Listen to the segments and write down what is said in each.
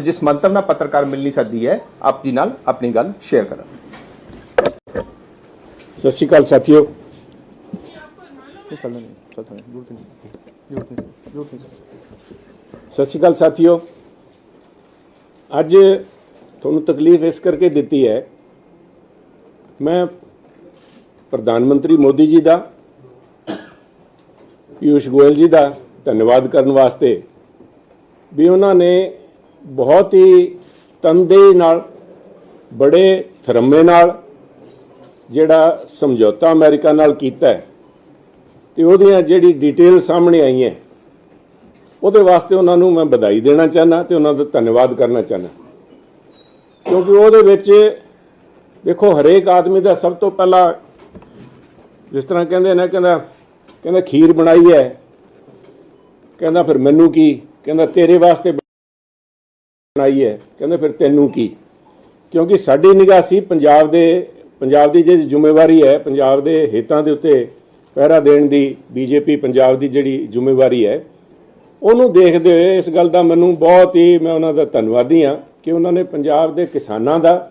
ਜਿਸ ਮੰਤਵ ਨਾਲ ਪੱਤਰਕਾਰ ਮਿਲ ਨਹੀਂ ਸਕਦੀ ਹੈ ਆਪ ਜੀ ਨਾਲ ਆਪਣੀ ਗੱਲ ਸ਼ੇਅਰ ਕਰਾਂ ਸਤਿ ਸ਼੍ਰੀ ਅਕਾਲ ਸਾਥੀਓ। ਸਤਿ ਸ਼੍ਰੀ ਅਕਾਲ ਸਾਥੀਓ। ਅੱਜ ਤੁਹਾਨੂੰ ਤਕਲੀਫ ਇਸ ਕਰਕੇ ਦਿੱਤੀ ਹੈ ਮੈਂ ਪ੍ਰਧਾਨ ਮੰਤਰੀ ਮੋਦੀ ਜੀ ਦਾ ਪਿਊਸ਼ ਗੋਇਲ ਜੀ ਦਾ ਧੰਨਵਾਦ ਕਰਨ ਵਾਸਤੇ ਵੀ ਉਹਨਾਂ ਨੇ ਬਹੁਤ ਹੀ ਤਨਦੇਹੀ ਨਾਲ, ਬੜੇ ਥਰਮੇ ਨਾਲ ਜਿਹੜਾ ਸਮਝੌਤਾ ਅਮਰੀਕਾ ਨਾਲ ਕੀਤਾ ਹੈ ਤੇ ਉਹਦੀਆਂ ਜਿਹੜੀ ਡਿਟੇਲ ਸਾਹਮਣੇ ਆਈਆਂ, ਉਹਦੇ ਵਾਸਤੇ ਉਹਨਾਂ ਨੂੰ ਮੈਂ ਵਧਾਈ ਦੇਣਾ ਚਾਹਨਾ ਤੇ ਉਹਨਾਂ ਦਾ ਧੰਨਵਾਦ ਕਰਨਾ ਚਾਹਨਾ ਕਿਉਂਕਿ ਉਹਦੇ ਵਿੱਚ ਦੇਖੋ, ਹਰੇਕ ਆਦਮੀ ਦਾ ਸਭ ਤੋਂ ਪਹਿਲਾਂ ਜਿਸ ਤਰ੍ਹਾਂ ਕਹਿੰਦੇ ਨੇ, ਕਹਿੰਦਾ ਕਹਿੰਦਾ ਖੀਰ ਬਣਾਈ ਹੈ, ਕਹਿੰਦਾ ਫਿਰ ਮੈਨੂੰ ਕੀ, ਕਹਿੰਦਾ ਤੇਰੇ ਵਾਸਤੇ ਬਣਾਈ ਹੈ। ਕਹਿੰਦੇ ਫਿਰ ਤੈਨੂੰ ਕੀ? ਕਿਉਂਕਿ ਸਾਡੀ ਨਿਗਾਹ ਸੀ ਪੰਜਾਬ ਦੇ, ਪੰਜਾਬ ਦੀ ਜਿਹੜੀ ਜ਼ਿੰਮੇਵਾਰੀ ਹੈ, ਪੰਜਾਬ ਦੇ ਹਿੱਤਾਂ ਦੇ ਉੱਤੇ ਪਹਿਰਾ ਦੇਣ ਦੀ, ਬੀਜੇਪੀ ਪੰਜਾਬ ਦੀ ਜਿਹੜੀ ਜ਼ਿੰਮੇਵਾਰੀ ਹੈ, ਉਹਨੂੰ ਦੇਖਦੇ ਹੋਏ ਇਸ ਗੱਲ ਦਾ ਮੈਨੂੰ ਬਹੁਤ ਹੀ, ਮੈਂ ਉਹਨਾਂ ਦਾ ਧੰਨਵਾਦੀ ਹਾਂ ਕਿ ਉਹਨਾਂ ਨੇ ਪੰਜਾਬ ਦੇ ਕਿਸਾਨਾਂ ਦਾ,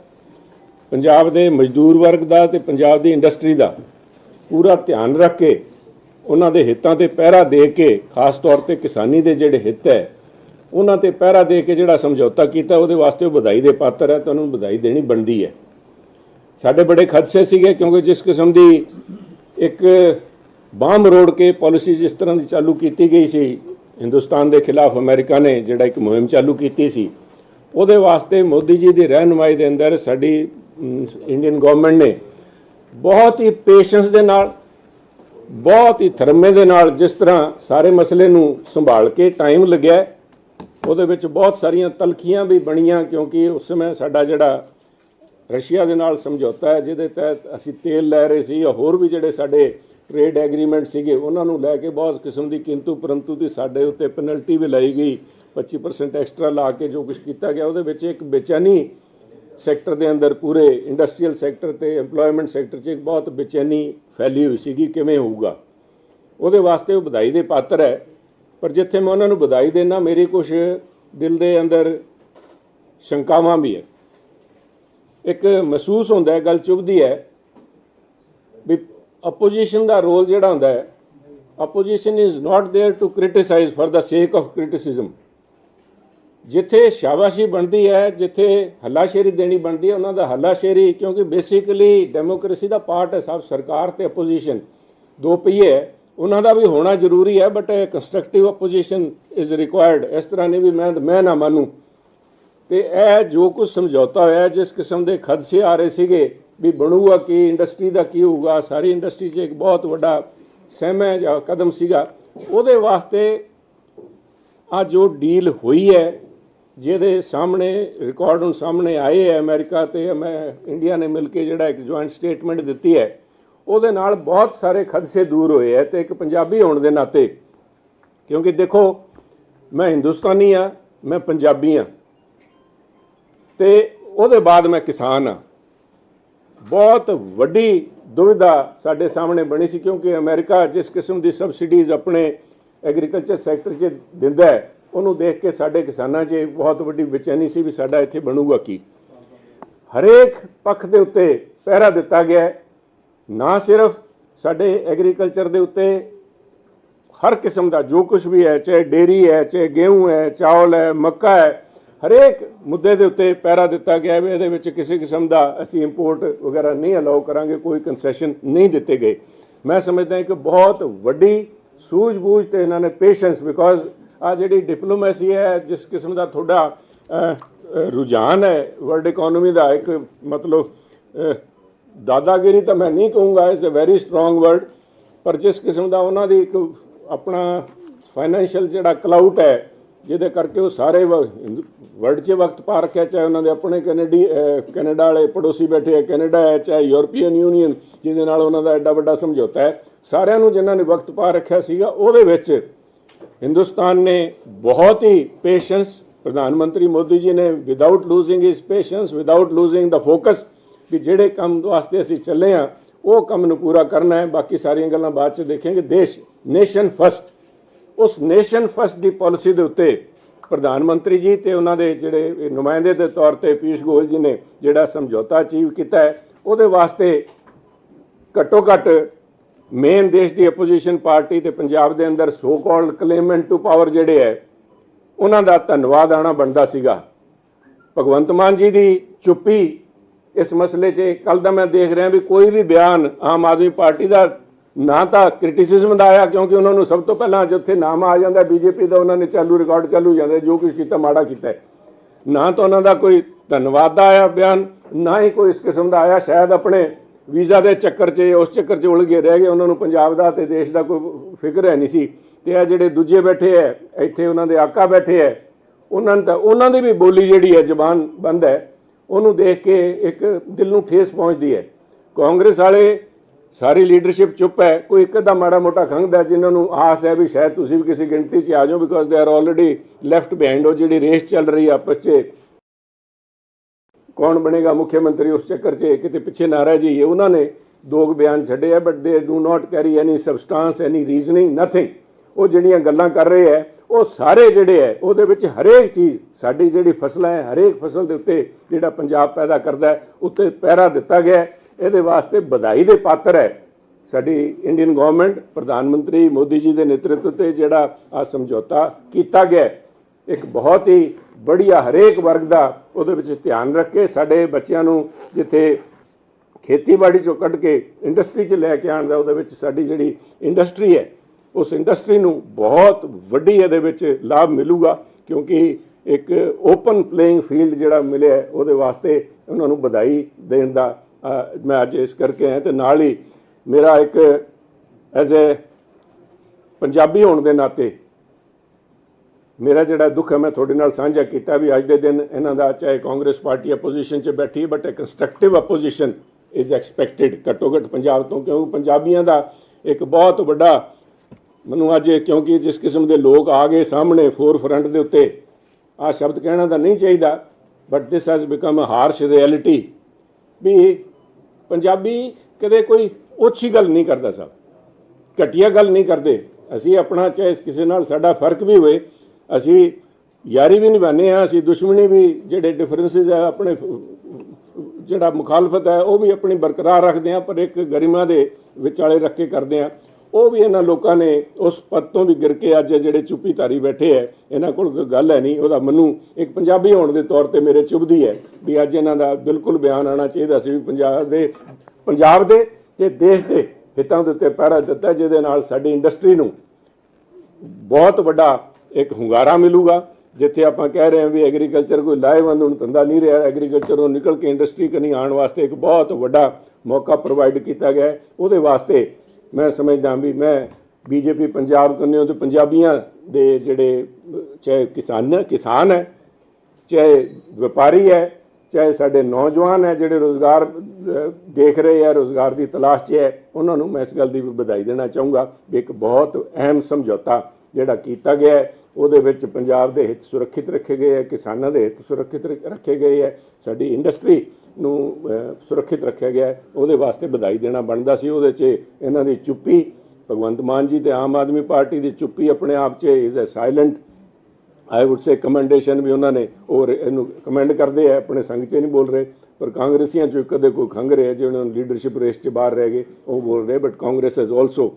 ਪੰਜਾਬ ਦੇ ਮਜ਼ਦੂਰ ਵਰਗ ਦਾ ਤੇ ਪੰਜਾਬ ਦੀ ਇੰਡਸਟਰੀ ਦਾ ਪੂਰਾ ਧਿਆਨ ਰੱਖ ਕੇ ਉਹਨਾਂ ਦੇ ਹਿੱਤਾਂ ਤੇ ਪਹਿਰਾ ਦੇ ਕੇ, ਖਾਸ ਤੌਰ ਤੇ ਕਿਸਾਨੀ ਦੇ ਜਿਹੜੇ ਹਿੱਤ ਹੈ ਉਹਨਾਂ ਤੇ ਪਹਿਰਾ ਦੇ ਕੇ ਜਿਹੜਾ ਸਮਝੌਤਾ ਕੀਤਾ, ਉਹਦੇ ਵਾਸਤੇ ਉਹ ਵਧਾਈ ਦੇ ਪਾਤਰ ਹੈ, ਤੁਹਾਨੂੰ ਵਧਾਈ ਦੇਣੀ ਬਣਦੀ ਹੈ। ਸਾਡੇ ਬੜੇ ਖਦਸ਼ੇ ਸੀਗੇ, ਕਿਉਂਕਿ ਜਿਸ ਕਿਸਮ ਦੀ ਇੱਕ ਬਾਮ ਰੋੜ ਕੇ ਪਾਲਿਸੀ ਜਿਸ ਤਰ੍ਹਾਂ ਦੀ ਚਾਲੂ ਕੀਤੀ ਗਈ ਸੀ, ਹਿੰਦੁਸਤਾਨ ਦੇ ਖਿਲਾਫ ਅਮਰੀਕਾ ਨੇ ਜਿਹੜਾ ਇੱਕ ਮੁਹਿੰਮ ਚਾਲੂ ਕੀਤੀ ਸੀ, ਉਹਦੇ ਵਾਸਤੇ ਮੋਦੀ ਜੀ ਦੀ ਰਹਿਨੁਮਾਈ ਦੇ ਅੰਦਰ ਸਾਡੀ ਇੰਡੀਅਨ ਗਵਰਨਮੈਂਟ ਨੇ ਬਹੁਤ ਹੀ ਪੇਸ਼ੈਂਸ ਦੇ ਨਾਲ, ਬਹੁਤ ਹੀ ਥਰਮੇ ਦੇ ਨਾਲ ਜਿਸ ਤਰ੍ਹਾਂ ਸਾਰੇ ਮਸਲੇ ਨੂੰ ਸੰਭਾਲ ਕੇ ਟਾਈਮ ਲੱਗਿਆ ਉਹਦੇ ਵਿੱਚ ਬਹੁਤ ਸਾਰੀਆਂ ਤਲਖੀਆਂ ਵੀ ਬਣੀਆਂ ਕਿਉਂਕਿ ਉਸ ਸਮੇਂ ਸਾਡਾ ਜਿਹੜਾ ਰਸ਼ੀਆ ਦੇ ਨਾਲ ਸਮਝੌਤਾ ਹੈ, ਜਿਹਦੇ ਤਹਿਤ ਅਸੀਂ ਤੇਲ ਲੈ ਰਹੇ ਸੀ ਜਾਂ ਹੋਰ ਵੀ ਜਿਹੜੇ ਸਾਡੇ ਟ੍ਰੇਡ ਐਗਰੀਮੈਂਟ ਸੀਗੇ, ਉਹਨਾਂ ਨੂੰ ਲੈ ਕੇ ਬਹੁਤ ਕਿਸਮ ਦੀ ਕਿੰਤੂ ਪਰੰਤੂ ਦੀ ਸਾਡੇ ਉੱਤੇ ਪੈਨਲਟੀ ਵੀ ਲਾਈ ਗਈ। 25% ਐਕਸਟਰਾ ਲਾ ਕੇ ਜੋ ਕੁਝ ਕੀਤਾ ਗਿਆ, ਉਹਦੇ ਵਿੱਚ ਇੱਕ ਬੇਚੈਨੀ ਸੈਕਟਰ ਦੇ ਅੰਦਰ ਪੂਰੇ ਇੰਡਸਟਰੀਅਲ ਸੈਕਟਰ ਤੇ EMPLOYMENT ਸੈਕਟਰ 'ਚ ਇੱਕ ਬਹੁਤ ਬੇਚੈਨੀ ਫੈਲੀ ਹੋਈ ਸੀਗੀ, ਕਿਵੇਂ ਹੋਊਗਾ? ਉਹਦੇ ਵਾਸਤੇ ਉਹ ਵਧਾਈ ਦੇ ਪਾਤਰ ਹੈ। ਪਰ ਜਿੱਥੇ ਮੈਂ ਉਹਨਾਂ ਨੂੰ ਵਧਾਈ ਦੇਣਾ ਮੇਰੀ ਕੁਝ ਦਿਲ ਦੇ ਅੰਦਰ ਸ਼ੰਕਾਵਾਂ ਵੀ ਹੈ। ਇੱਕ ਮਹਿਸੂਸ ਹੁੰਦਾ ਹੈ, ਗੱਲ ਚੁਭਦੀ ਹੈ ਵੀ ਆਪੋਜੀਸ਼ਨ ਦਾ ਰੋਲ ਜਿਹੜਾ ਹੁੰਦਾ ਹੈ opposition is not there to criticize for the sake of criticism ਜਿੱਥੇ ਸ਼ਾਬਾਸ਼ੀ ਬਣਦੀ ਹੈ, ਜਿੱਥੇ ਹੱਲਾਸ਼ੇਰੀ ਦੇਣੀ ਬਣਦੀ ਹੈ, ਉਹਨਾਂ ਦਾ ਹੱਲਾਸ਼ੇਰੀ, ਕਿਉਂਕਿ ਬੇਸਿਕਲੀ ਡੈਮੋਕ੍ਰੇਸੀ ਦਾ ਪਾਰਟ ਹੈ, ਸਭ ਸਰਕਾਰ ਤੇ ਆਪੋਜੀਸ਼ਨ ਦੋ ਪਹੀਏ ਹੈ। ਉਹਨਾਂ ਦਾ ਵੀ ਹੋਣਾ ਜ਼ਰੂਰੀ ਹੈ but constructive opposition is required ਇਸ ਤਰ੍ਹਾਂ ਨਹੀਂ ਵੀ ਮੈਂ ਮੈਂ ਨਾ ਮੰਨੂ। ਤੇ ਇਹ ਜੋ ਕੁਝ ਸਮਝੌਤਾ ਹੋਇਆ, ਜਿਸ ਕਿਸਮ ਦੇ ਖਦਸ਼ੇ ਆ ਰਹੇ ਸੀਗੇ, ਵੀ ਬਣੂਗਾ ਕੀ ਇੰਡਸਟਰੀ ਦਾ ਕੀ ਹੋਊਗਾ, ਸਾਰੀ ਇੰਡਸਟਰੀ 'ਚ ਇੱਕ ਬਹੁਤ ਵੱਡਾ ਸਹਿਮਾ ਜਾਂ ਕਦਮ ਸੀਗਾ, ਉਹਦੇ ਵਾਸਤੇ ਆ ਜੋ ਡੀਲ ਹੋਈ ਹੈ, ਜਿਹਦੇ ਸਾਹਮਣੇ ਰਿਕਾਰਡ ਹੁਣ ਸਾਹਮਣੇ ਆਏ ਹੈ ਅਮਰੀਕਾ ਤੇ, ਮੈਂ ਇੰਡੀਆ ਨੇ ਮਿਲ ਕੇ ਜਿਹੜਾ ਇੱਕ ਜੁਆਇੰਟ ਸਟੇਟਮੈਂਟ ਦਿੱਤੀ ਹੈ। ਉਹਦੇ ਨਾਲ ਬਹੁਤ ਸਾਰੇ ਖਦਸ਼ੇ ਦੂਰ ਹੋਏ ਹੈ ਤੇ ਇੱਕ ਪੰਜਾਬੀ ਹੋਣ ਦੇ ਨਾਤੇ, ਕਿਉਂਕਿ ਦੇਖੋ, ਮੈਂ ਹਿੰਦੁਸਤਾਨੀ ਆ, ਮੈਂ ਪੰਜਾਬੀ ਆ, ਤੇ ਉਹਦੇ ਬਾਅਦ ਮੈਂ ਕਿਸਾਨ ਆ। ਬਹੁਤ ਵੱਡੀ ਦੁਵਿਧਾ ਸਾਡੇ ਸਾਹਮਣੇ ਬਣੀ ਸੀ, ਕਿਉਂਕਿ ਅਮਰੀਕਾ ਜਿਸ ਕਿਸਮ ਦੀ ਸਬਸਿਡੀਜ਼ ਆਪਣੇ ਐਗਰੀਕਲਚਰ ਸੈਕਟਰ 'ਚ ਦਿੰਦਾ ਹੈ, ਉਹਨੂੰ ਦੇਖ ਕੇ ਸਾਡੇ ਕਿਸਾਨਾਂ 'ਚ ਬਹੁਤ ਵੱਡੀ ਬੇਚੈਨੀ ਸੀ ਵੀ ਸਾਡਾ ਇੱਥੇ ਬਣੂਗਾ ਕੀ। ਹਰੇਕ ਪੱਖ ਦੇ ਉੱਤੇ ਪਹਿਰਾ ਦਿੱਤਾ ਗਿਆ ਨਾ ਸਿਰਫ ਸਾਡੇ ਐਗਰੀਕਲਚਰ ਦੇ ਉੱਤੇ, ਹਰ ਕਿਸਮ ਦਾ, ਜੋ ਕੁਝ ਵੀ ਹੈ, ਚਾਹੇ ਡੇਰੀ ਹੈ, ਚਾਹੇ ਗੇਹੂੰ ਹੈ, ਚਾਵਲ ਹੈ, ਮੱਕਾ ਹੈ, ਹਰੇਕ ਮੁੱਦੇ ਦੇ ਉੱਤੇ ਪੈਰਾ ਦਿੱਤਾ ਗਿਆ ਵੀ ਇਹਦੇ ਵਿੱਚ ਕਿਸੇ ਕਿਸਮ ਦਾ ਅਸੀਂ ਇੰਪੋਰਟ ਵਗੈਰਾ ਨਹੀਂ ਅਲਾਉ ਕਰਾਂਗੇ, ਕੋਈ ਕੰਸੈਸ਼ਨ ਨਹੀਂ ਦਿੱਤੇ ਗਏ। ਮੈਂ ਸਮਝਦਾ ਕਿ ਬਹੁਤ ਵੱਡੀ ਸੂਝ-ਬੂਝ ਤੇ ਇਹਨਾਂ ਨੇ ਪੇਸ਼ੈਂਸ ਬਿਕੋਜ਼ ਆ ਜਿਹੜੀ ਡਿਪਲੋਮੈਸੀ ਹੈ, ਜਿਸ ਕਿਸਮ ਦਾ ਤੁਹਾਡਾ ਰੁਝਾਨ ਹੈ ਵਰਲਡ ਇਕਨੋਮੀ ਦਾ ਇੱਕ ਮਤਲਬ ਦਾਦਾਗਿਰੀ ਤਾਂ ਮੈਂ ਨਹੀਂ ਕਹੂੰਗਾ it's a very strong word ਪਰ ਜਿਸ ਕਿਸਮ ਦਾ ਉਹਨਾਂ ਦੀ ਇੱਕ ਆਪਣਾ ਫਾਈਨੈਂਸ਼ੀਅਲ ਜਿਹੜਾ ਕਲਾਊਟ ਹੈ, ਜਿਹਦੇ ਕਰਕੇ ਉਹ ਸਾਰੇ ਵਰਲਡ 'ਚ ਵਕਤ ਪਾ ਰੱਖਿਆ, ਚਾਹੇ ਉਹਨਾਂ ਦੇ ਆਪਣੇ ਕੈਨੇਡੀ ਕੈਨੇਡਾ ਵਾਲੇ ਪੜੋਸੀ ਬੈਠੇ ਹੈ ਕੈਨੇਡਾ ਹੈ, ਚਾਹੇ ਯੂਰਪੀਅਨ ਯੂਨੀਅਨ, ਜਿਹਦੇ ਨਾਲ ਉਹਨਾਂ ਦਾ ਐਡਾ ਵੱਡਾ ਸਮਝੌਤਾ ਹੈ, ਸਾਰਿਆਂ ਨੂੰ ਜਿਨ੍ਹਾਂ ਨੇ ਵਕਤ ਪਾ ਰੱਖਿਆ ਸੀਗਾ, ਉਹਦੇ ਵਿੱਚ ਹਿੰਦੁਸਤਾਨ ਨੇ ਬਹੁਤ ਹੀ ਪੇਸ਼ੈਂਸ ਪ੍ਰਧਾਨ ਮੰਤਰੀ ਮੋਦੀ ਜੀ ਨੇ without losing his patience without losing the focus ਕਿ ਜਿਹੜੇ ਕੰਮ ਵਾਸਤੇ ਅਸੀਂ ਚੱਲੇ ਆ ਉਹ ਕੰਮ ਨੂੰ ਪੂਰਾ ਕਰਨਾ ਹੈ। ਬਾਕੀ ਸਾਰੀਆਂ ਗੱਲਾਂ ਬਾਅਦ ਚ ਦੇਖਾਂਗੇ। ਦੇਸ਼ ਨੇਸ਼ਨ ਫਸਟ ਉਸ ਨੇਸ਼ਨ ਫਸਟ ਦੀ ਪਾਲਿਸੀ ਦੇ ਉੱਤੇ ਪ੍ਰਧਾਨ ਮੰਤਰੀ ਜੀ ਤੇ ਉਹਨਾਂ ਦੇ ਜਿਹੜੇ ਨੁਮਾਇੰਦੇ ਦੇ ਤੌਰ ਤੇ ਪੀਸ਼ ਗੋਇਲ ਜੀ ਨੇ ਜਿਹੜਾ ਸਮਝੌਤਾ ਅਚੀਵ ਕੀਤਾ ਹੈ, ਉਹਦੇ ਵਾਸਤੇ ਘੱਟੋ ਘੱਟ ਮੇਨ ਦੇਸ਼ ਦੀ ਆਪੋਜੀਸ਼ਨ ਪਾਰਟੀ ਤੇ ਪੰਜਾਬ ਦੇ ਅੰਦਰ so called claimant to power ਜਿਹੜੇ ਹੈ, ਉਹਨਾਂ ਦਾ ਧੰਨਵਾਦ ਆਣਾ ਬਣਦਾ ਸੀਗਾ। ਭਗਵੰਤ ਮਾਨ ਜੀ ਦੀ ਚੁੱਪੀ ਇਸ ਮਸਲੇ 'ਚ ਕੱਲ ਦਾ ਮੈਂ ਦੇਖ ਰਿਹਾ ਵੀ ਕੋਈ ਵੀ ਬਿਆਨ ਆਮ ਆਦਮੀ ਪਾਰਟੀ ਦਾ ਨਾ ਤਾਂ ਕ੍ਰਿਟਿਸਿਜ਼ਮ ਦਾ ਆਇਆ ਕਿਉਂਕਿ ਉਹਨਾਂ ਨੂੰ ਸਭ ਤੋਂ ਪਹਿਲਾਂ ਜਿੱਥੇ ਨਾਮ ਆ ਜਾਂਦਾ, ਬੀਜੇਪੀ ਦਾ ਉਹਨਾਂ ਨੇ ਚਾਲੂ ਰਿਕਾਰਡ ਚਾਲੂ ਜਾਂਦਾ, ਜੋ ਕੁਝ ਕੀਤਾ, ਮਾੜਾ ਕੀਤਾ। ਨਾ ਤਾਂ ਉਹਨਾਂ ਦਾ ਕੋਈ ਧੰਨਵਾਦ ਦਾ ਆਇਆ ਬਿਆਨ, ਨਾ ਹੀ ਕੋਈ ਇਸ ਕਿਸਮ ਦਾ ਆਇਆ। ਸ਼ਾਇਦ ਆਪਣੇ ਵੀਜ਼ਾ ਦੇ ਚੱਕਰ 'ਚ, ਉਸ ਚੱਕਰ 'ਚ ਉਲਝੇ ਰਹਿ ਗਏ, ਉਹਨਾਂ ਨੂੰ ਪੰਜਾਬ ਦਾ ਤੇ ਦੇਸ਼ ਦਾ ਕੋਈ ਫਿਕਰ ਹੈ ਨਹੀਂ ਸੀ। ਤੇ ਇਹ ਜਿਹੜੇ ਦੂਜੇ ਬੈਠੇ ਹੈ ਇੱਥੇ ਉਹਨਾਂ ਦੇ ਆਕਾ ਬੈਠੇ ਹੈ ਉਹਨਾਂ ਨੂੰ ਤਾਂ, ਉਹਨਾਂ ਦੀ ਵੀ ਬੋਲੀ ਜਿਹੜੀ ਹੈ ਜ਼ਬਾਨ ਬੰਦ ਹੈ। ਉਹਨੂੰ ਦੇਖ ਕੇ ਇੱਕ ਦਿਲ ਨੂੰ ਠੇਸ ਪਹੁੰਚਦੀ ਹੈ। ਕਾਂਗਰਸ ਵਾਲੇ, ਸਾਰੀ ਲੀਡਰਸ਼ਿਪ ਚੁੱਪ ਹੈ, ਕੋਈ ਇੱਕ ਅੱਧਾ ਮਾੜਾ ਮੋਟਾ ਖੰਗਦਾ ਜਿਨ੍ਹਾਂ ਨੂੰ ਆਸ ਹੈ ਵੀ ਸ਼ਾਇਦ ਤੁਸੀਂ ਵੀ ਕਿਸੇ ਗਿਣਤੀ 'ਚ ਆ ਜਾਓ because they are already left behind ਉਹ ਜਿਹੜੀ ਰੇਸ ਚੱਲ ਰਹੀ ਆਪਸ 'ਚ। ਕੌਣ ਬਣੇਗਾ ਮੁੱਖ ਮੰਤਰੀ ਉਸ ਚੱਕਰ 'ਚ ਕਿਤੇ ਪਿੱਛੇ ਨਾ ਰਹਿ ਜਾਈਏ। ਉਹਨਾਂ ਨੇ ਦੋ ਕੁ ਬਿਆਨ ਛੱਡੇ ਆ but they do not carry any substance any reasoning nothing ਉਹ ਜਿਹੜੀਆਂ ਗੱਲਾਂ ਕਰ ਰਹੇ ਹੈ ਉਹ ਸਾਰੇ ਜਿਹੜੇ ਹੈ ਉਹਦੇ ਵਿੱਚ ਹਰੇਕ ਚੀਜ਼, ਸਾਡੀ ਜਿਹੜੀ ਫਸਲਾਂ ਹੈ ਹਰੇਕ ਫਸਲ ਦੇ ਉੱਤੇ ਜਿਹੜਾ ਪੰਜਾਬ ਪੈਦਾ ਕਰਦਾ ਹੈ ਉੱਤੇ ਪਹਿਰਾ ਦਿੱਤਾ ਗਿਆ ਇਹਦੇ ਵਾਸਤੇ ਵਧਾਈ ਦੇ ਪਾਤਰ ਹੈ ਸਾਡੀ ਇੰਡੀਅਨ ਗਵਰਨਮੈਂਟ, ਪ੍ਰਧਾਨ ਮੰਤਰੀ ਮੋਦੀ ਜੀ ਦੇ ਨੇਤਰਤਵ ਤੇ ਜਿਹੜਾ ਆ ਸਮਝੌਤਾ ਕੀਤਾ ਗਿਆ ਇੱਕ ਬਹੁਤ ਹੀ ਬੜੀਆ ਹਰੇਕ ਵਰਗ ਦਾ ਉਹਦੇ ਵਿੱਚ ਧਿਆਨ ਰੱਖ ਕੇ ਸਾਡੇ ਬੱਚਿਆਂ ਨੂੰ ਜਿੱਥੇ ਖੇਤੀਬਾੜੀ ਚੋਂ ਕੱਢ ਕੇ, ਇੰਡਸਟਰੀ 'ਚ ਲੈ ਕੇ ਆਉਣ ਦਾ ਉਹਦੇ ਵਿੱਚ ਸਾਡੀ ਜਿਹੜੀ ਇੰਡਸਟਰੀ ਹੈ ਉਸ ਇੰਡਸਟਰੀ ਨੂੰ ਬਹੁਤ ਵੱਡੀ ਇਹਦੇ ਵਿੱਚ ਲਾਭ ਮਿਲੂਗਾ, ਕਿਉਂਕਿ ਇੱਕ ਓਪਨ ਪਲੇਇੰਗ ਫੀਲਡ ਜਿਹੜਾ ਮਿਲਿਆ ਉਹਦੇ ਵਾਸਤੇ ਉਹਨਾਂ ਨੂੰ ਵਧਾਈ ਦੇਣ ਦਾ ਮੈਂ ਅੱਜ ਇਸ ਕਰਕੇ ਆਇਆ ਤੇ ਨਾਲ ਹੀ ਮੇਰਾ ਇੱਕ ਐਜ਼ ਅ ਪੰਜਾਬੀ ਹੋਣ ਦੇ ਨਾਤੇ ਮੇਰਾ ਜਿਹੜਾ ਦੁੱਖ ਹੈ, ਮੈਂ ਤੁਹਾਡੇ ਨਾਲ ਸਾਂਝਾ ਕੀਤਾ ਵੀ ਅੱਜ ਦੇ ਦਿਨ ਇਹਨਾਂ ਦਾ ਚਾਹੇ ਕਾਂਗਰਸ ਪਾਰਟੀ ਆਪੋਜੀਸ਼ਨ 'ਚ ਬੈਠੀ ਹੈ but a constructive opposition is expected ਘੱਟੋ ਘੱਟ ਪੰਜਾਬ ਤੋਂ, ਕਿਉਂਕਿ ਪੰਜਾਬੀਆਂ ਦਾ ਇੱਕ ਬਹੁਤ ਵੱਡਾ ਮੈਨੂੰ ਅੱਜ ਕਿਉਂਕਿ ਜਿਸ ਕਿਸਮ ਦੇ ਲੋਕ ਆ ਗਏ ਸਾਹਮਣੇ ਫੋਰ ਫਰੰਟ ਦੇ ਉੱਤੇ ਆ ਸ਼ਬਦ ਕਹਿਣਾ ਤਾਂ ਨਹੀਂ ਚਾਹੀਦਾ but this has become a harsh reality ਵੀ ਪੰਜਾਬੀ ਕਦੇ ਕੋਈ ਉੱਚੀ ਗੱਲ ਨਹੀਂ ਕਰਦਾ ਸਾਹਿਬ ਘਟੀਆ ਗੱਲ ਨਹੀਂ ਕਰਦੇ। ਅਸੀਂ ਆਪਣਾ ਚਾਹੇ ਕਿਸੇ ਨਾਲ ਸਾਡਾ ਫ਼ਰਕ ਵੀ ਹੋਵੇ, ਅਸੀਂ ਯਾਰੀ ਵੀ ਨਿਭਾਉਂਦੇ ਆ ਅਸੀਂ ਦੁਸ਼ਮਣੀ ਵੀ ਜਿਹੜੇ ਡਿਫਰੈਂਸਸ ਹੈ ਆਪਣੇ ਜਿਹੜਾ ਮੁਖਾਲਫਤ ਹੈ, ਉਹ ਵੀ ਆਪਣੀ ਬਰਕਰਾਰ ਰੱਖਦੇ ਆ ਪਰ ਇੱਕ ਗਰਿਮਾ ਦੇ ਵਿਚਾਲੇ ਰੱਖ ਕੇ ਕਰਦੇ ਆ ਉਹ ਵੀ ਇਹਨਾਂ ਲੋਕਾਂ ਨੇ ਉਸ ਪਦ ਤੋਂ ਵੀ ਗਿਰ ਕੇ ਅੱਜ ਜਿਹੜੇ ਚੁੱਪੀ ਧਾਰੀ ਬੈਠੇ ਹੈ ਇਹਨਾਂ ਕੋਲ ਕੋਈ ਗੱਲ ਹੈ ਨਹੀਂ, ਉਹਦਾ ਮੈਨੂੰ ਇੱਕ ਪੰਜਾਬੀ ਹੋਣ ਦੇ ਤੌਰ ਤੇ ਮੇਰੇ ਚੁਭਦੀ ਹੈ ਵੀ ਅੱਜ ਇਹਨਾਂ ਦਾ ਬਿਲਕੁਲ ਬਿਆਨ ਆਣਾ ਚਾਹੀਦਾ ਸੀ ਵੀ ਪੰਜਾਬ ਦੇ ਪੰਜਾਬ ਦੇ ਤੇ ਦੇਸ਼ ਦੇ ਹਿੱਤਾਂ ਦੇ ਉੱਤੇ ਪਹਿਰਾ ਦਿੱਤਾ ਜਿਹਦੇ ਨਾਲ ਸਾਡੀ ਇੰਡਸਟਰੀ ਨੂੰ ਬਹੁਤ ਵੱਡਾ ਇੱਕ ਹੁੰਗਾਰਾ ਮਿਲੂਗਾ। ਜਿੱਥੇ ਆਪਾਂ ਕਹਿ ਰਹੇ ਹਾਂ ਵੀ ਐਗਰੀਕਲਚਰ ਕੋਈ ਲਾਹੇਵੰਦ ਹੁਣ ਧੰਦਾ ਨਹੀਂ ਰਿਹਾ, ਐਗਰੀਕਲਚਰ ਤੋਂ ਨਿਕਲ ਕੇ ਇੰਡਸਟਰੀ ਕਨੀ ਆਉਣ ਵਾਸਤੇ ਇੱਕ ਬਹੁਤ ਵੱਡਾ ਮੌਕਾ ਪ੍ਰੋਵਾਈਡ ਕੀਤਾ ਗਿਆ ਉਹਦੇ ਵਾਸਤੇ ਮੈਂ ਸਮਝਦਾ ਵੀ ਮੈਂ ਬੀਜੇਪੀ ਪੰਜਾਬ ਕੰਨਿਓ ਤੇ ਪੰਜਾਬੀਆਂ ਦੇ ਜਿਹੜੇ, ਚਾਹੇ ਕਿਸਾਨ ਕਿਸਾਨ ਹੈ, ਚਾਹੇ ਵਪਾਰੀ ਹੈ, ਚਾਹੇ ਸਾਡੇ ਨੌਜਵਾਨ ਹੈ, ਜਿਹੜੇ ਰੋਜ਼ਗਾਰ ਦੇਖ ਰਹੇ ਹੈ, ਰੋਜ਼ਗਾਰ ਦੀ ਤਲਾਸ਼ 'ਚ ਹੈ, ਉਹਨਾਂ ਨੂੰ ਮੈਂ ਇਸ ਗੱਲ ਦੀ ਵੀ ਵਧਾਈ ਦੇਣਾ ਚਾਹੂੰਗਾ ਵੀ ਇੱਕ ਬਹੁਤ ਅਹਿਮ ਸਮਝੌਤਾ ਜਿਹੜਾ ਕੀਤਾ ਗਿਆ ਹੈ, ਉਹਦੇ ਵਿੱਚ ਪੰਜਾਬ ਦੇ ਹਿੱਤ ਸੁਰੱਖਿਅਤ ਰੱਖੇ ਗਏ ਹੈ, ਕਿਸਾਨਾਂ ਦੇ ਹਿੱਤ ਸੁਰੱਖਿਅਤ ਰੱਖ- ਰੱਖੇ ਗਏ ਹੈ, ਸਾਡੀ ਇੰਡਸਟਰੀ ਨੂੰ ਅਹ, ਸੁਰੱਖਿਅਤ ਰੱਖਿਆ ਗਿਆ ਉਹਦੇ ਵਾਸਤੇ ਵਧਾਈ ਦੇਣਾ ਬਣਦਾ ਸੀ। ਉਹਦੇ 'ਚ ਇਹਨਾਂ ਦੀ ਚੁੱਪੀ ਭਗਵੰਤ ਮਾਨ ਜੀ ਤੇ ਆਮ ਆਦਮੀ ਪਾਰਟੀ ਦੀ ਚੁੱਪੀ ਆਪਣੇ ਆਪ 'ਚ is a silent I would say commendation ਵੀ ਉਹਨਾਂ ਨੇ ਉਹ ਰੇ- ਇਹਨੂੰ ਕਮੈਂਡ ਕਰਦੇ ਆ ਆਪਣੇ ਸੰਗ 'ਚ ਨਹੀਂ ਬੋਲ ਰਹੇ। ਪਰ ਕਾਂਗਰਸੀਆਂ 'ਚ ਕਦੇ ਕੋਈ ਖੰਗ ਰਿਹਾ ਜਿਹਨਾਂ ਨੂੰ ਲੀਡਰਸ਼ਿਪ ਰੇਸ 'ਚ ਬਾਹਰ ਰਹਿ ਗਏ ਉਹ ਬੋਲ ਰਹੇ but Congress has also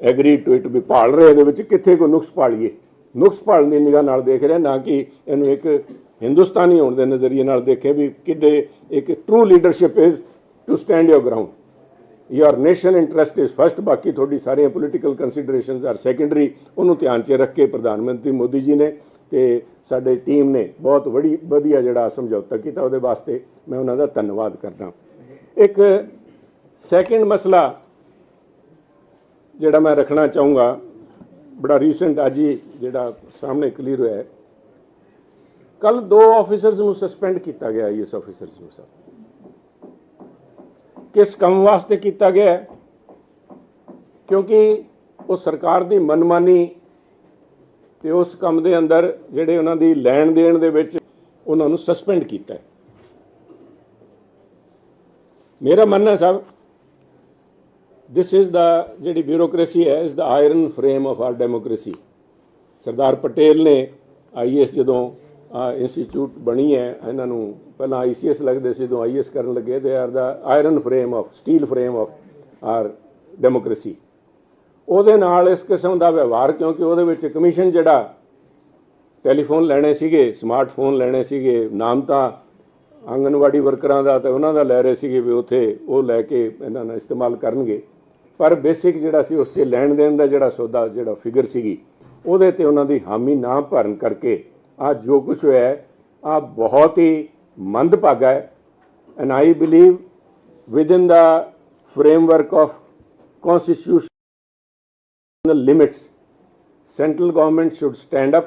agree to it ਵੀ ਭਾਲ ਰਹੇ ਇਹਦੇ ਵਿੱਚ ਕਿੱਥੇ ਕੋਈ ਨੁਕਸ ਭਾਲੀਏ? ਨੁਕਸ ਭਾਲਣ ਦੀ ਨਿਗਾਹ ਨਾਲ ਦੇਖ ਰਿਹਾ ਨਾ ਕਿ ਇਹਨੂੰ ਇੱਕ ਹਿੰਦੁਸਤਾਨੀ ਹੋਣ ਦੇ ਨਜ਼ਰੀਏ ਨਾਲ ਦੇਖੇ ਵੀ ਕਿੱਡੇ ਇੱਕ true leadership is to stand your ground your nation interest is first ਬਾਕੀ ਤੁਹਾਡੀ ਸਾਰੀਆਂ ਪੋਲੀਟੀਕਲ ਕੰਸੀਡਰੇਸ਼ਨਸ ਆਰ ਸੈਕੰਡਰੀ ਉਹਨੂੰ ਧਿਆਨ 'ਚ ਰੱਖ ਕੇ ਪ੍ਰਧਾਨ ਮੰਤਰੀ ਮੋਦੀ ਜੀ ਨੇ ਤੇ ਸਾਡੇ ਟੀਮ ਨੇ ਬਹੁਤ ਬੜੀ ਵਧੀਆ ਜਿਹੜਾ ਸਮਝੌਤਾ ਕੀਤਾ ਉਹਦੇ ਵਾਸਤੇ। ਮੈਂ ਉਹਨਾਂ ਦਾ ਧੰਨਵਾਦ ਕਰਦਾ। ਇੱਕ ਸੈਕੰਡ ਮਸਲਾ ਜਿਹੜਾ ਮੈਂ ਰੱਖਣਾ ਚਾਹੂੰਗਾ, ਬੜਾ ਰੀਸੈਂਟ ਅੱਜ ਹੀ ਜਿਹੜਾ ਸਾਹਮਣੇ ਕਲੀਅਰ ਹੋਇਆ ਹੈ। ਕੱਲ ਦੋ ਆਫੀਸਰਸ ਨੂੰ ਸਸਪੈਂਡ ਕੀਤਾ ਗਿਆ ਆਈਐਸ ਆਫੀਸਰਸ ਨੂੰ ਸਰ। ਕਿਸ ਕੰਮ ਵਾਸਤੇ ਕੀਤਾ ਗਿਆ ਕਿਉਂਕਿ ਉਹ ਸਰਕਾਰ ਦੀ ਮਨਮਾਨੀ ਤੇ ਉਸ ਕੰਮ ਦੇ ਅੰਦਰ ਜਿਹੜੇ ਉਹਨਾਂ ਦੀ ਲੈਣ ਦੇਣ ਦੇ ਵਿੱਚ ਉਹਨਾਂ ਨੂੰ ਸਸਪੈਂਡ ਕੀਤਾ ਮੇਰਾ ਮੰਨਣਾ ਸਾਹਿਬ ਦਿਸ ਇਜ਼ ਦਾ ਜਿਹੜੀ ਬਿਊਰੋਕ੍ਰੇਸੀ ਹੈ is the iron frame of our democracy Sardar Patel ਨੇ ਆਈਐਸ ਜਦੋਂ ਇੰਸਟੀਚਿਊਟ ਬਣੀ ਹੈ, ਇਹਨਾਂ ਨੂੰ ਪਹਿਲਾਂ ਆਈਸੀਐਸ ਲੱਗਦੇ ਸੀ, ਜਦੋਂ ਆਈਐਸ ਕਰਨ ਲੱਗੇ they are the iron frame of steel frame of our democracy ਉਹਦੇ ਨਾਲ ਇਸ ਕਿਸਮ ਦਾ ਵਿਵਹਾਰ, ਕਿਉਂਕਿ ਉਹਦੇ ਵਿੱਚ ਕਮਿਸ਼ਨ ਜਿਹੜਾ ਟੈਲੀਫੋਨ ਲੈਣੇ ਸੀਗੇ ਸਮਾਰਟਫੋਨ ਲੈਣੇ ਸੀਗੇ, ਨਾਮ ਤਾਂ ਆਂਗਨਵਾੜੀ ਵਰਕਰਾਂ ਦਾ ਤੇ ਉਹਨਾਂ ਦਾ ਲੈ ਰਹੇ ਸੀਗੇ ਵੀ ਉੱਥੇ ਉਹ ਲੈ ਕੇ ਇਹਨਾਂ ਨਾਲ ਇਸਤੇਮਾਲ ਕਰਨਗੇ। ਪਰ ਬੇਸਿਕ ਜਿਹੜਾ ਸੀ, ਉਸ 'ਚ ਲੈਣ ਦੇਣ ਦਾ ਜਿਹੜਾ ਸੌਦਾ, ਜਿਹੜਾ ਫਿਗਰ ਸੀਗੀ, ਉਹਦੇ ਤੇ ਉਹਨਾਂ ਦੀ ਹਾਮੀ ਨਾ ਭਰਨ ਕਰਕੇ ਆ ਜੋ ਕੁਝ ਹੋਇਆ ਆ ਬਹੁਤ ਹੀ ਮੰਦਭਾਗਾ ਹੈ। And I believe within the framework of constitutional limits central government should stand up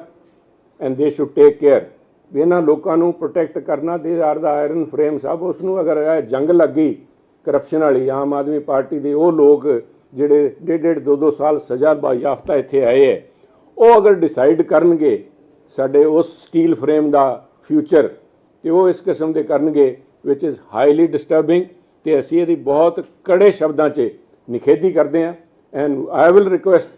and they should take care ਵੀ ਇਹਨਾਂ ਲੋਕਾਂ ਨੂੰ ਪ੍ਰੋਟੈਕਟ ਕਰਨਾ ਦੇ ਆਰ ਦਾ ਆਇਰਨ ਫਰੇਮ ਸਭ ਉਸ ਨੂੰ ਅਗਰ ਇਹ ਜੰਗ ਲੱਗੀ ਕਰਪਸ਼ਨ ਵਾਲੀ, ਆਮ ਆਦਮੀ ਪਾਰਟੀ ਦੇ, ਉਹ ਲੋਕ ਜਿਹੜੇ ਡੇਢ ਡੇਢ ਦੋ ਦੋ ਸਾਲ ਸਜ਼ਾ ਬਾ ਇੱਥੇ ਆਏ ਹੈ, ਉਹ ਅਗਰ ਡਿਸਾਈਡ ਕਰਨਗੇ ਸਾਡੇ ਉਸ ਸਟੀਲ ਫਰੇਮ ਦਾ ਫਿਊਚਰ ਤੇ ਉਹ ਇਸ ਕਿਸਮ ਦੇ ਕਰਨਗੇ ਵਿਚ ਇਜ਼ ਹਾਈਲੀ ਡਿਸਟਰਬਿੰਗ ਤੇ ਅਸੀਂ ਇਹਦੀ ਬਹੁਤ ਕੜੇ ਸ਼ਬਦਾਂ 'ਚ ਨਿਖੇਧੀ ਕਰਦੇ ਹਾਂ। And I will request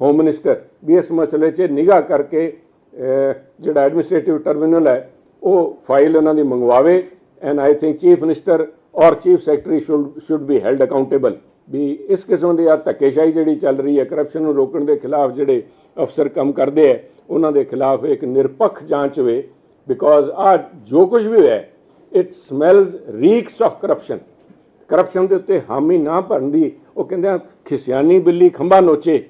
home minister ਵੀ ਇਸ ਮਸਲੇ 'ਚ ਨਿਗਾਹ ਕਰਕੇ ਜਿਹੜਾ ਐਡਮਿਨਿਸਟ੍ਰੇਟਿਵ ਟਰਮੀਨਲ ਹੈ, ਉਹ ਫਾਈਲ ਉਹਨਾਂ ਦੀ ਮੰਗਵਾਵੇ। And I think chief minister or chief secretary should should be held accountable ਵੀ ਇਸ ਕਿਸਮ ਦੀ ਆ ਧੱਕੇਸ਼ਾਹੀ ਜਿਹੜੀ ਚੱਲ ਰਹੀ ਹੈ ਕਰਪਸ਼ਨ ਨੂੰ ਰੋਕਣ ਦੇ ਖਿਲਾਫ ਜਿਹੜੇ ਅਫਸਰ ਕੰਮ ਕਰਦੇ ਹੈ ਉਹਨਾਂ ਦੇ ਖਿਲਾਫ ਇੱਕ ਨਿਰਪੱਖ ਜਾਂਚ ਹੋਵੇ ਬਿਕੋਜ਼ ਆ ਜੋ ਕੁਝ ਵੀ ਹੋਇਆ it smells reeks of corruption corruption ਦੇ ਉੱਤੇ ਹਾਮੀ ਨਾ ਭਰਨ ਦੀ, ਉਹ ਕਹਿੰਦੇ ਆ, ਖਿਸਿਆਨੀ, ਬਿੱਲੀ, ਖੰਭਾ ਨੋਚੇ।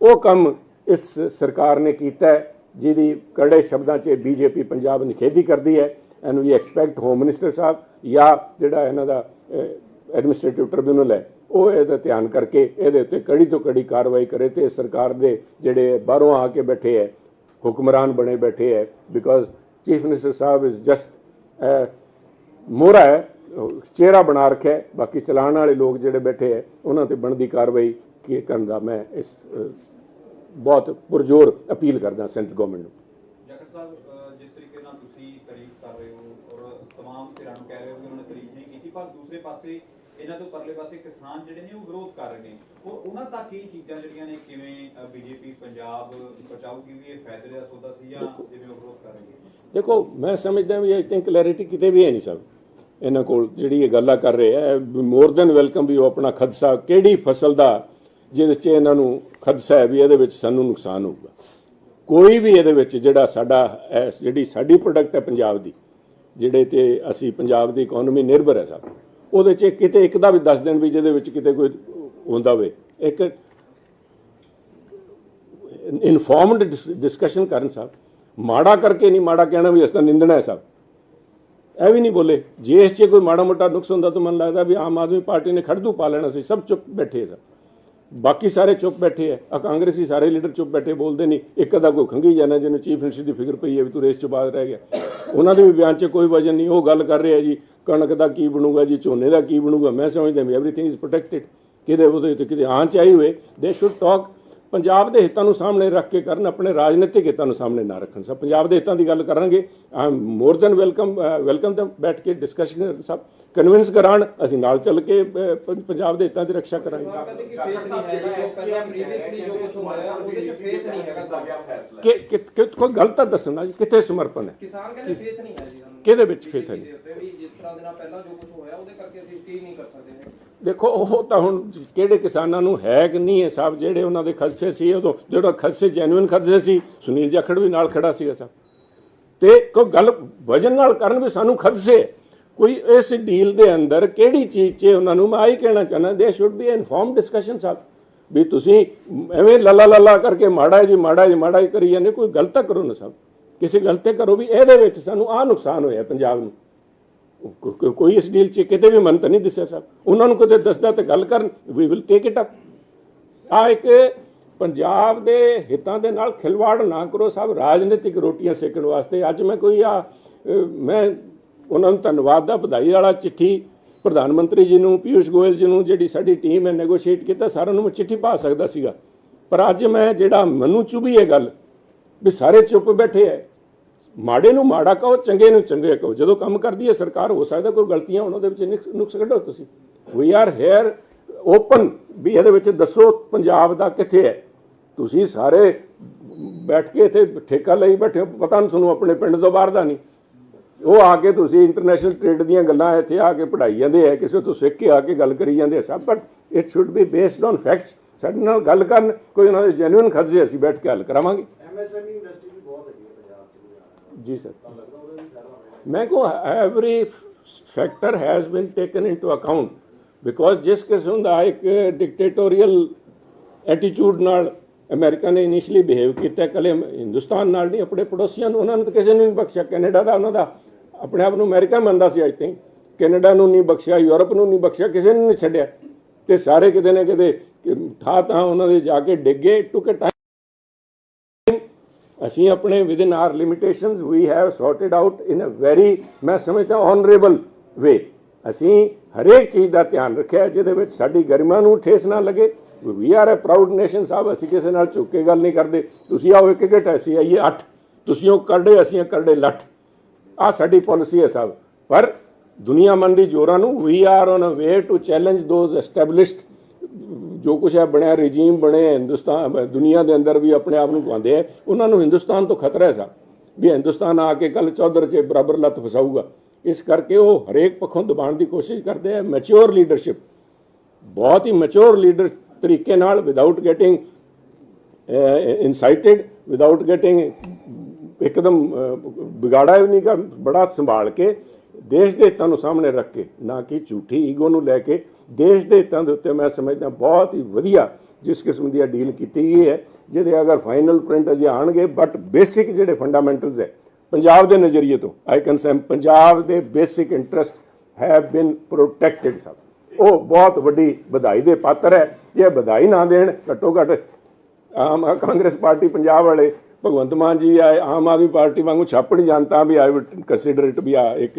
ਉਹ ਕੰਮ ਇਸ ਸਰਕਾਰ ਨੇ ਕੀਤਾ ਜਿਹਦੀ ਕੜੇ ਸ਼ਬਦਾਂ 'ਚ ਬੀਜੇਪੀ ਪੰਜਾਬ ਨਿਖੇਧੀ ਕਰਦੀ ਹੈ and we expect home minister ਸਾਹਿਬ ਜਾਂ ਜਿਹੜਾ ਇਹਨਾਂ ਦਾ ਐਡਮਿਨਿਸਟ੍ਰੇਟਿਵ ਟ੍ਰਿਬਿਊਨਲ ਹੈ ਉਹ ਇਹਦਾ ਧਿਆਨ ਕਰਕੇ ਇਹਦੇ ਉੱਤੇ ਕੜੀ ਤੋਂ ਕੜੀ ਕਾਰਵਾਈ ਕਰੇ ਤੇ ਸਰਕਾਰ ਦੇ ਜਿਹੜੇ ਬਾਹਰੋਂ ਆ ਕੇ ਬੈਠੇ ਹੈ ਹੁਕਮਰਾਨ ਬਣੇ ਬੈਠੇ ਹੈ because chief minister sahib is just ਮੋਹਰਾ ਹੈ ਉਹ ਚਿਹਰਾ ਬਣਾ ਰੱਖਿਆ ਹੈ। ਬਾਕੀ ਚਲਾਉਣ ਵਾਲੇ ਲੋਕ ਜਿਹੜੇ ਬੈਠੇ ਹੈ ਉਹਨਾਂ ਤੇ ਬਣਦੀ ਕਾਰਵਾਈ ਕੀ ਕਰਨ ਦਾ ਮੈਂ ਇਸ ਅਹ, ਬਹੁਤ ਪੁਰਜ਼ੋਰ ਅਪੀਲ ਕਰਦਾ ਸੈਂਟਰ ਗਵਰਨਮੈਂਟ ਨੂੰ ਜਗਤ ਸਾਹਿਬ ਅਹ ਜਿਸ ਤਰੀਕੇ ਨਾਲ ਤੁਸੀਂ ਤਾਰੀਫ ਕਰ ਰਹੇ ਹੋ ਔਰ तमाम ਧਿਰਾਂ ਨੂੰ ਕਹਿ ਰਹੇ ਹੋ ਕਿ ਉਹਨਾਂ ਨੇ ਤਾਰੀਫ ਨਹੀਂ ਕੀਤੀ ਪਰ ਦੂਸਰੇ ਪਾਸੇ ਇਹਨਾਂ ਤੋਂ ਪਰਲੇ ਪਾਸੇ ਕਿਸਾਨ ਜਿਹੜੇ ਨੇ ਉਹ ਵਿਰੋਧ ਕਰ ਰਹੇ ਨੇ। ਔਰ ਉਹਨਾਂ ਤੱਕ ਇਹ ਚੀਜ਼ਾਂ ਜਿਹੜੀਆਂ ਨੇ ਕਿਵੇਂ ਬੀਜੇਪੀ ਪੰਜਾਬ ਪਹੁੰਚਾਊਗੀ ਵੀ ਇਹ ਫਾਇਦੇ ਦਾ ਸੌਦਾ ਸੀ ਜਾਂ ਜਿਵੇਂ ਉਹ ਵਿਰੋਧ ਕਰ ਰਹੀ ਹੈ ਦੇਖੋ ਮੈਂ ਸਮਝਦਾ ਵੀ ਇਹ ਤੇ ਕਲੈਰਿਟੀ ਕਿਤੇ ਵੀ ਹੈ ਨਹੀਂ ਸਭ ਇਹਨਾਂ ਕੋਲ ਜਿਹੜੀ ਇਹ ਗੱਲਾਂ ਕਰ ਰਹੇ ਆ ਮੋਰ ਦੈਨ ਵੈਲਕਮ ਵੀ ਉਹ ਆਪਣਾ ਖਦਸ਼ਾ ਕਿਹੜੀ ਫਸਲ ਦਾ ਜਿਹਦੇ 'ਚ ਇਹਨਾਂ ਨੂੰ ਖਦਸ਼ਾ ਹੈ ਵੀ ਇਹਦੇ ਵਿੱਚ ਸਾਨੂੰ ਨੁਕਸਾਨ ਹੋਊਗਾ। ਕੋਈ ਵੀ ਇਹਦੇ ਵਿੱਚ ਜਿਹੜਾ ਸਾਡਾ ਜਿਹੜੀ ਸਾਡੀ ਪ੍ਰੋਡਕਟ ਹੈ ਪੰਜਾਬ ਦੀ ਜਿਹੜੇ ਤੇ ਅਸੀਂ ਪੰਜਾਬ ਦੀ ਇਕਨੋਮੀ ਨਿਰਭਰ ਹੈ ਸਭ ਉਹਦੇ 'ਚ ਕਿਤੇ ਇੱਕ ਦਾ ਵੀ ਦੱਸ ਦੇਣ ਵੀ ਜਿਹਦੇ ਵਿੱਚ ਕਿਤੇ ਕੋਈ ਹੁੰਦਾ ਹੋਵੇ। ਇੱਕ ਇਨਫਾਰਮਡ ਡਿਸਕਸ਼ਨ ਕਰਨ ਸਾਹਿਬ। ਮਾੜਾ ਕਰਕੇ ਨਹੀਂ, ਮਾੜਾ ਕਹਿਣਾ ਵੀ ਇਸ ਨਿੰਦਣਾ ਹੈ ਸਾਹਿਬ। ਇਹ ਵੀ ਨਹੀਂ ਬੋਲੇ। ਜੇ ਇਸ 'ਚ ਕੋਈ ਮਾੜਾ ਮੋਟਾ ਨੁਕਸ ਹੁੰਦਾ ਤਾਂ ਮਨ ਲੱਗਦਾ ਵੀ ਆਮ ਆਦਮੀ ਪਾਰਟੀ ਨੇ ਖੜਦੂ ਪਾ ਲੈਣਾ ਸੀ, ਸਭ ਚੁੱਪ ਬੈਠੇ ਸਨ ਬਾਕੀ ਸਾਰੇ ਚੁੱਪ ਬੈਠੇ ਆ। ਆ ਕਾਂਗਰਸੀ ਸਾਰੇ ਲੀਡਰ ਚੁੱਪ ਬੈਠੇ, ਬੋਲਦੇ ਨਹੀਂ। ਇੱਕ ਦਾ ਕੋਈ ਖੰਗੀ ਜਾਣਾ ਜਿਹਨੂੰ ਚੀਫ ਮਿਨਿਸਟਰ ਦੀ ਫਿਕਰ ਪਈ ਹੈ ਵੀ ਤੂੰ ਰੇਸ ਚ ਬਾਅਦ ਰਹਿ ਗਿਆ। ਉਹਨਾਂ ਦੇ ਵੀ ਬਿਆਨ 'ਚ ਕੋਈ ਵਜਨ ਨਹੀਂ, ਉਹ ਗੱਲ ਕਰ ਰਿਹਾ ਜੀ, ਕਣਕ ਦਾ ਕੀ ਬਣੂਗਾ ਜੀ, ਝੋਨੇ ਦਾ ਕੀ ਬਣੂਗਾ? ਮੈਂ ਸਮਝਦਾ ਵੀ ਐਵਰੀਥਿੰਗ ਇਜ਼ ਪ੍ਰੋਟੈਕਟਿਡ ਕਿਤੇ ਉਹਦੇ ਤੇ ਕਿਤੇ ਆਂਚ ਆਈ ਹੋਏ ਦੇ ਸ਼ੁੱਡ ਟਾਕ ਪੰਜਾਬ ਦੇ ਹਿੱਤਾਂ ਨੂੰ ਸਾਹਮਣੇ ਰੱਖ ਕੇ ਕਰਨ ਆਪਣੇ ਰਾਜਨੀਤਿਕ ਹਿੱਤਾਂ ਨੂੰ ਸਾਹਮਣੇ ਨਾ ਰੱਖਣ। ਸਭ ਪੰਜਾਬ ਦੇ ਹਿੱਤਾਂ ਦੀ ਗੱਲ ਕਰਾਂਗੇ। I am more than welcome welcome them ਬੈਠ ਕੇ ਡਿਸਕਸ਼ਨ ਸਭ ਕਨਵਿੰਸ ਕਰਾਣ ਅਸੀਂ ਨਾਲ ਚੱਲ ਕੇ ਪੰਜਾਬ ਦੇ ਹਿੱਤਾਂ ਦੀ ਰੱਖਿਆ ਕਰਾਂਗੇ। ਕਿ ਫੇਥ ਨਹੀਂ ਹੈ ਜੀ ਜੋ ਪਹਿਲਾਂ ਪ੍ਰੀਵੀਅਸਲੀ ਜੋ ਕੁਝ ਹੋਇਆ ਉਹਦੇ ਚ ਫੇਥ ਨਹੀਂ ਹੈਗਾ ਸਾਨੂੰ ਕਿ ਕਿ ਕਿ- ਕੋਈ ਗੱਲ ਤਾਂ ਦੱਸਣਾ ਜੀ ਕਿੱਥੇ ਸਮਰਪਣ ਹੈ? ਕਿਸਾਨ ਕਹਿੰਦੇ ਫੇਥ ਨਹੀਂ ਹੈ ਜੀ ਕਿਹਦੇ ਵਿੱਚ faith ਹੈ ਜਿਸ ਤਰ੍ਹਾਂ ਦੇ ਨਾਲ ਪਹਿਲਾਂ ਜੋ ਕੁਝ ਹੋਇਆ ਉਹਦੇ ਕਰਕੇ ਅਸੀਂ ਯਕੀਨ ਨਹੀਂ ਕਰ ਸਕਦੇ। ਦੇਖੋ, ਉਹ ਤਾਂ ਹੁਣ ਕਿਹੜੇ ਕਿਸਾਨਾਂ ਨੂੰ ਹੈ ਕਿ ਨਹੀਂ ਹੈ ਸਾਹਿਬ ਜਿਹੜੇ ਉਹਨਾਂ ਦੇ ਖਦਸ਼ੇ ਸੀ ਉਦੋਂ ਜਿਹੜਾ ਖਦਸ਼ੇ ਜੈਨੂਇਨ ਖਦਸ਼ੇ ਸੀ, ਸੁਨੀਲ ਜਾਖੜ ਵੀ ਨਾਲ ਖੜਾ ਸੀਗਾ ਸਾਹਿਬ ਤੇ ਕੋਈ ਗੱਲ ਵਜਨ ਨਾਲ ਕਰਨ ਵੀ ਸਾਨੂੰ ਖਦਸ਼ੇ। ਕੋਈ ਇਸ ਡੀਲ ਦੇ ਅੰਦਰ ਕਿਹੜੀ ਚੀਜ਼ 'ਚ ਉਹਨਾਂ ਨੂੰ ਮੈਂ ਆਹੀ ਕਹਿਣਾ ਚਾਹੁੰਦਾ they should be inform discussion ਸਾਹਿਬ ਵੀ ਤੁਸੀਂ ਐਵੇਂ ਲੱਲਾ ਲੱਲਾ ਕਰਕੇ ਮਾੜਾ ਜੀ ਮਾੜਾ ਜੀ, ਮਾੜਾ ਹੀ ਕਰੀ ਜਾਂਦੇ ਕੋਈ ਗਲਤ ਕਰੋ ਨਾ ਸਾਹਿਬ ਕਿਸੇ ਗਲਤ ਤੇ ਕਰੋ ਵੀ ਇਹਦੇ ਵਿੱਚ ਸਾਨੂੰ ਆਹ ਨੁਕਸਾਨ ਹੋਇਆ ਪੰਜਾਬ ਨੂੰ। ਕੋਈ ਇਸ ਡੀਲ 'ਚ ਕਿਤੇ ਵੀ ਮਨ ਤਾਂ ਨਹੀਂ ਦਿਸਿਆ ਸਾਹਿਬ ਉਹਨਾਂ ਨੂੰ ਕਦੇ ਦੱਸਦਾ ਤੇ ਗੱਲ ਕਰਨ we will take it up ਆ ਇੱਕ ਪੰਜਾਬ ਦੇ ਹਿੱਤਾਂ ਦੇ ਨਾਲ ਖਿਲਵਾੜ ਨਾ ਕਰੋ ਸਾਹਿਬ ਰਾਜਨੀਤਿਕ ਰੋਟੀਆਂ ਸੇਕਣ ਵਾਸਤੇ। ਅੱਜ ਮੈਂ ਕੋਈ ਆ ਮੈਂ ਉਹਨਾਂ ਨੂੰ ਧੰਨਵਾਦ ਦਾ ਵਧਾਈ ਵਾਲਾ ਚਿੱਠੀ, ਪ੍ਰਧਾਨ ਮੰਤਰੀ ਜੀ ਨੂੰ ਪਿਊਸ਼ ਗੋਇਲ ਜੀ ਨੂੰ, ਜਿਹੜੀ ਸਾਡੀ ਟੀਮ ਹੈ ਨੈਗੋਸ਼ੀਏਟ ਕੀਤਾ, ਸਾਰਿਆਂ ਨੂੰ ਮੈਂ ਚਿੱਠੀ ਪਾ ਸਕਦਾ ਸੀਗਾ। ਪਰ ਅੱਜ ਮੈਂ ਜਿਹੜਾ ਮੈਨੂੰ ਚੁਭੀ ਇਹ ਗੱਲ, ਵੀ ਸਾਰੇ ਚੁੱਪ ਬੈਠੇ ਐ ਮਾੜੇ ਨੂੰ ਮਾੜਾ ਕਹੋ, ਚੰਗੇ ਨੂੰ ਚੰਗੇ ਕਹੋ। ਜਦੋਂ ਕੰਮ ਕਰਦੀ ਹੈ ਸਰਕਾਰ, ਹੋ ਸਕਦਾ ਕੋਈ ਗਲਤੀਆਂ ਹੋਣ, ਉਹਦੇ ਵਿੱਚ ਨੁਕਸ- ਕੱਢੋ ਤੁਸੀਂ। ਵੀ ਆਰ ਹੇਅਰ ਓਪਨ ਵੀ ਇਹਦੇ ਵਿੱਚ ਦੱਸੋ ਪੰਜਾਬ ਦਾ ਕਿੱਥੇ ਹੈ। ਤੁਸੀਂ ਸਾਰੇ ਬੈਠ ਕੇ ਇੱਥੇ ਠੇਕਾ ਲਈ ਬੈਠੇ ਹੋ, ਪਤਾ ਨਹੀਂ ਤੁਹਾਨੂੰ ਆਪਣੇ ਪਿੰਡ ਤੋਂ ਬਾਹਰ ਦਾ ਨਹੀਂ। ਉਹ ਆ ਕੇ ਤੁਸੀਂ ਇੰਟਰਨੈਸ਼ਨਲ ਟ੍ਰੇਡ ਦੀਆਂ ਗੱਲਾਂ ਇੱਥੇ ਆ ਕੇ ਪੜਾਈ ਜਾਂਦੇ ਆ, ਕਿਸੇ ਤੋਂ ਸਿੱਖ ਕੇ ਆ ਕੇ ਗੱਲ ਕਰੀ ਜਾਂਦੇ ਆ, ਸਭ। But it should be based on facts ਸਾਡੇ ਨਾਲ ਗੱਲ ਕਰਨ, ਕੋਈ ਉਹਨਾਂ ਦੇ ਜੈਨੂਇਨ ਖਰਚੇ ਅਸੀਂ ਬੈਠ ਕੇ ਹੱਲ ਕਰਾਵਾਂਗੇ। ਐਮਐਸਐਮਈ ਇੰਡਸਟਰੀ ਵੀ ਬਹੁਤ ਹੈਗੀ ਹੈ ਪੰਜਾਬ 'ਚ ਵੀ ਜੀ ਸਰ ਤੁਹਾਨੂੰ ਲੱਗਦਾ ਉਹਦਾ ਵੀ ਫਾਇਦਾ ਹੋਵੇਗਾ ਮੈਂ ਕੋ every factor has been taken into account because ਜਿਸ ਕਿਸਮ ਦਾ ਇੱਕ ਡਿਕਟੇਟੋਰੀਅਲ ਐਟੀਟਿਊਡ ਨਾਲ ਅਮਰੀਕਾ ਨੇ ਇਨੀਸ਼ੀਅਲੀ ਬਿਹੇਵ ਕੀਤਾ ਕਲੇ ਹਿੰਦੁਸਤਾਨ ਨਾਲ ਨਹੀਂ ਆਪਣੇ ਪੜੋਸੀਆਂ ਨੂੰ ਉਹਨਾਂ ਨੇ ਤਾਂ ਕਿਸੇ ਨੂੰ ਨਹੀਂ ਬਖਸ਼ਿਆ ਕੈਨੇਡਾ ਦਾ ਉਹਨਾਂ ਦਾ ਆਪਣੇ ਆਪ ਨੂੰ ਅਮਰੀਕਾ ਮੰਨਦਾ ਸੀ ਆਈ ਥਿੰਕ ਕੈਨੇਡਾ ਨੂੰ ਨਹੀਂ ਬਖਸ਼ਿਆ ਯੂਰਪ ਨੂੰ ਨਹੀਂ ਬਖਸ਼ਿਆ ਕਿਸੇ ਨੂੰ ਨਹੀਂ ਛੱਡਿਆ ਤੇ ਸਾਰੇ ਕਿਤੇ ਨਾ ਕਿਤੇ ਠਾ ਤਾਂ ਉਹਨਾਂ ਦੇ ਜਾ ਕੇ ਡਿੱਗੇ ਟੁਕ ਟਾਈਮ ਅਸੀਂ ਆਪਣੇ within our limitations we have sorted out in a very ਮੈਂ ਸਮਝਦਾ ਆਨਰੇਬਲ ਵੇ ਅਸੀਂ ਹਰੇਕ ਚੀਜ਼ ਦਾ ਧਿਆਨ ਰੱਖਿਆ, ਜਿਹਦੇ ਵਿੱਚ ਸਾਡੀ ਗਰਿਮਾ ਨੂੰ ਠੇਸ ਨਾ ਲੱਗੇ। We are a proud nation ਸਾਹਿਬ ਅਸੀਂ ਕਿਸੇ ਨਾਲ ਝੁੱਕ ਕੇ ਗੱਲ ਨਹੀਂ ਕਰਦੇ। ਤੁਸੀਂ ਆਓ ਇੱਕ ਘਟ, ਅਸੀਂ ਆਈਏ 8 ਤੁਸੀਂ ਉਹ ਕਰੜੇ, ਅਸੀਂ ਕਰੜੇ ਲੱਠ। ਆ ਸਾਡੀ ਪਾਲਿਸੀ ਹੈ ਸਾਹਿਬ ਪਰ ਦੁਨੀਆ ਮੰਦੀ ਜੋਰਾਂ ਨੂੰ we are on a way to challenge those established ਜੋ ਕੁਛ ਹੈ ਬਣਿਆ ਰਜੀਮ ਬਣੇ ਹਿੰਦੁਸਤਾਨ ਦੁਨੀਆ ਦੇ ਅੰਦਰ ਵੀ ਆਪਣੇ ਆਪ ਨੂੰ ਪਾਉਂਦੇ ਆ, ਉਹਨਾਂ ਨੂੰ ਹਿੰਦੁਸਤਾਨ ਤੋਂ ਖਤਰਾ ਹੈ ਸਾਹਿਬ ਵੀ ਹਿੰਦੁਸਤਾਨ ਆ ਕੇ ਕੱਲ ਚੌਧਰ 'ਚ ਬਰਾਬਰ ਲੱਤ ਫਸਾਊਗਾ। ਇਸ ਕਰਕੇ ਉਹ ਹਰੇਕ ਪੱਖੋਂ ਦਬਾਉਣ ਦੀ ਕੋਸ਼ਿਸ਼ ਕਰਦੇ ਆ ਮੈਚੁਰ ਲੀਡਰਸ਼ਿਪ ਬਹੁਤ ਹੀ ਮੈਚੁਰ ਲੀਡਰ ਤਰੀਕੇ ਨਾਲ without getting incited without getting ਇੱਕਦਮ ਵਿਗਾੜਾ ਵੀ ਨਹੀਂ ਕਰ ਬੜਾ ਸੰਭਾਲ ਕੇ ਦੇਸ਼ ਦੇ ਹਿੱਤਾਂ ਨੂੰ ਸਾਹਮਣੇ ਰੱਖ ਕੇ, ਨਾ ਕਿ ਝੂਠੀ ਈਗੋ ਨੂੰ ਲੈ ਕੇ, ਦੇਸ਼ ਦੇ ਹਿੱਤਾਂ ਦੇ ਉੱਤੇ ਮੈਂ ਸਮਝਦਾ ਬਹੁਤ ਹੀ ਵਧੀਆ ਜਿਸ ਕਿਸਮ ਦੀ ਡੀਲ ਕੀਤੀ ਗਈ ਹੈ, ਜਿਹਦੇ ਅਗਰ ਫਾਈਨਲ ਪ੍ਰਿੰਟ ਅਜੇ ਆਣਗੇ ਬਟ ਬੇਸਿਕ ਜਿਹੜੇ ਫੰਡਾਮੈਂਟਲਸ ਹੈ, ਪੰਜਾਬ ਦੇ ਨਜ਼ਰੀਏ ਤੋਂ ਆਈ ਕੈਨ ਸੇ ਪੰਜਾਬ ਦੇ basic interest have been protected ਸਭ। ਉਹ ਬਹੁਤ ਵੱਡੀ ਵਧਾਈ ਦੇ ਪਾਤਰ ਹੈ, ਜੇ ਵਧਾਈ ਨਾ ਦੇਣ ਘੱਟੋ ਘੱਟ ਆਮ ਕਾਂਗਰਸ ਪਾਰਟੀ ਪੰਜਾਬ ਵਾਲੇ, ਭਗਵੰਤ ਮਾਨ ਜੀ ਆਏ, ਆਮ ਆਦਮੀ ਪਾਰਟੀ ਵਾਂਗੂ ਛਾਪ ਨਹੀਂ ਜਾਣਤਾ ਵੀ ਆਈ ਵੁੱਡ ਕੰਸੀਡਰ ਇਟ ਵੀ ਆ, ਇੱਕ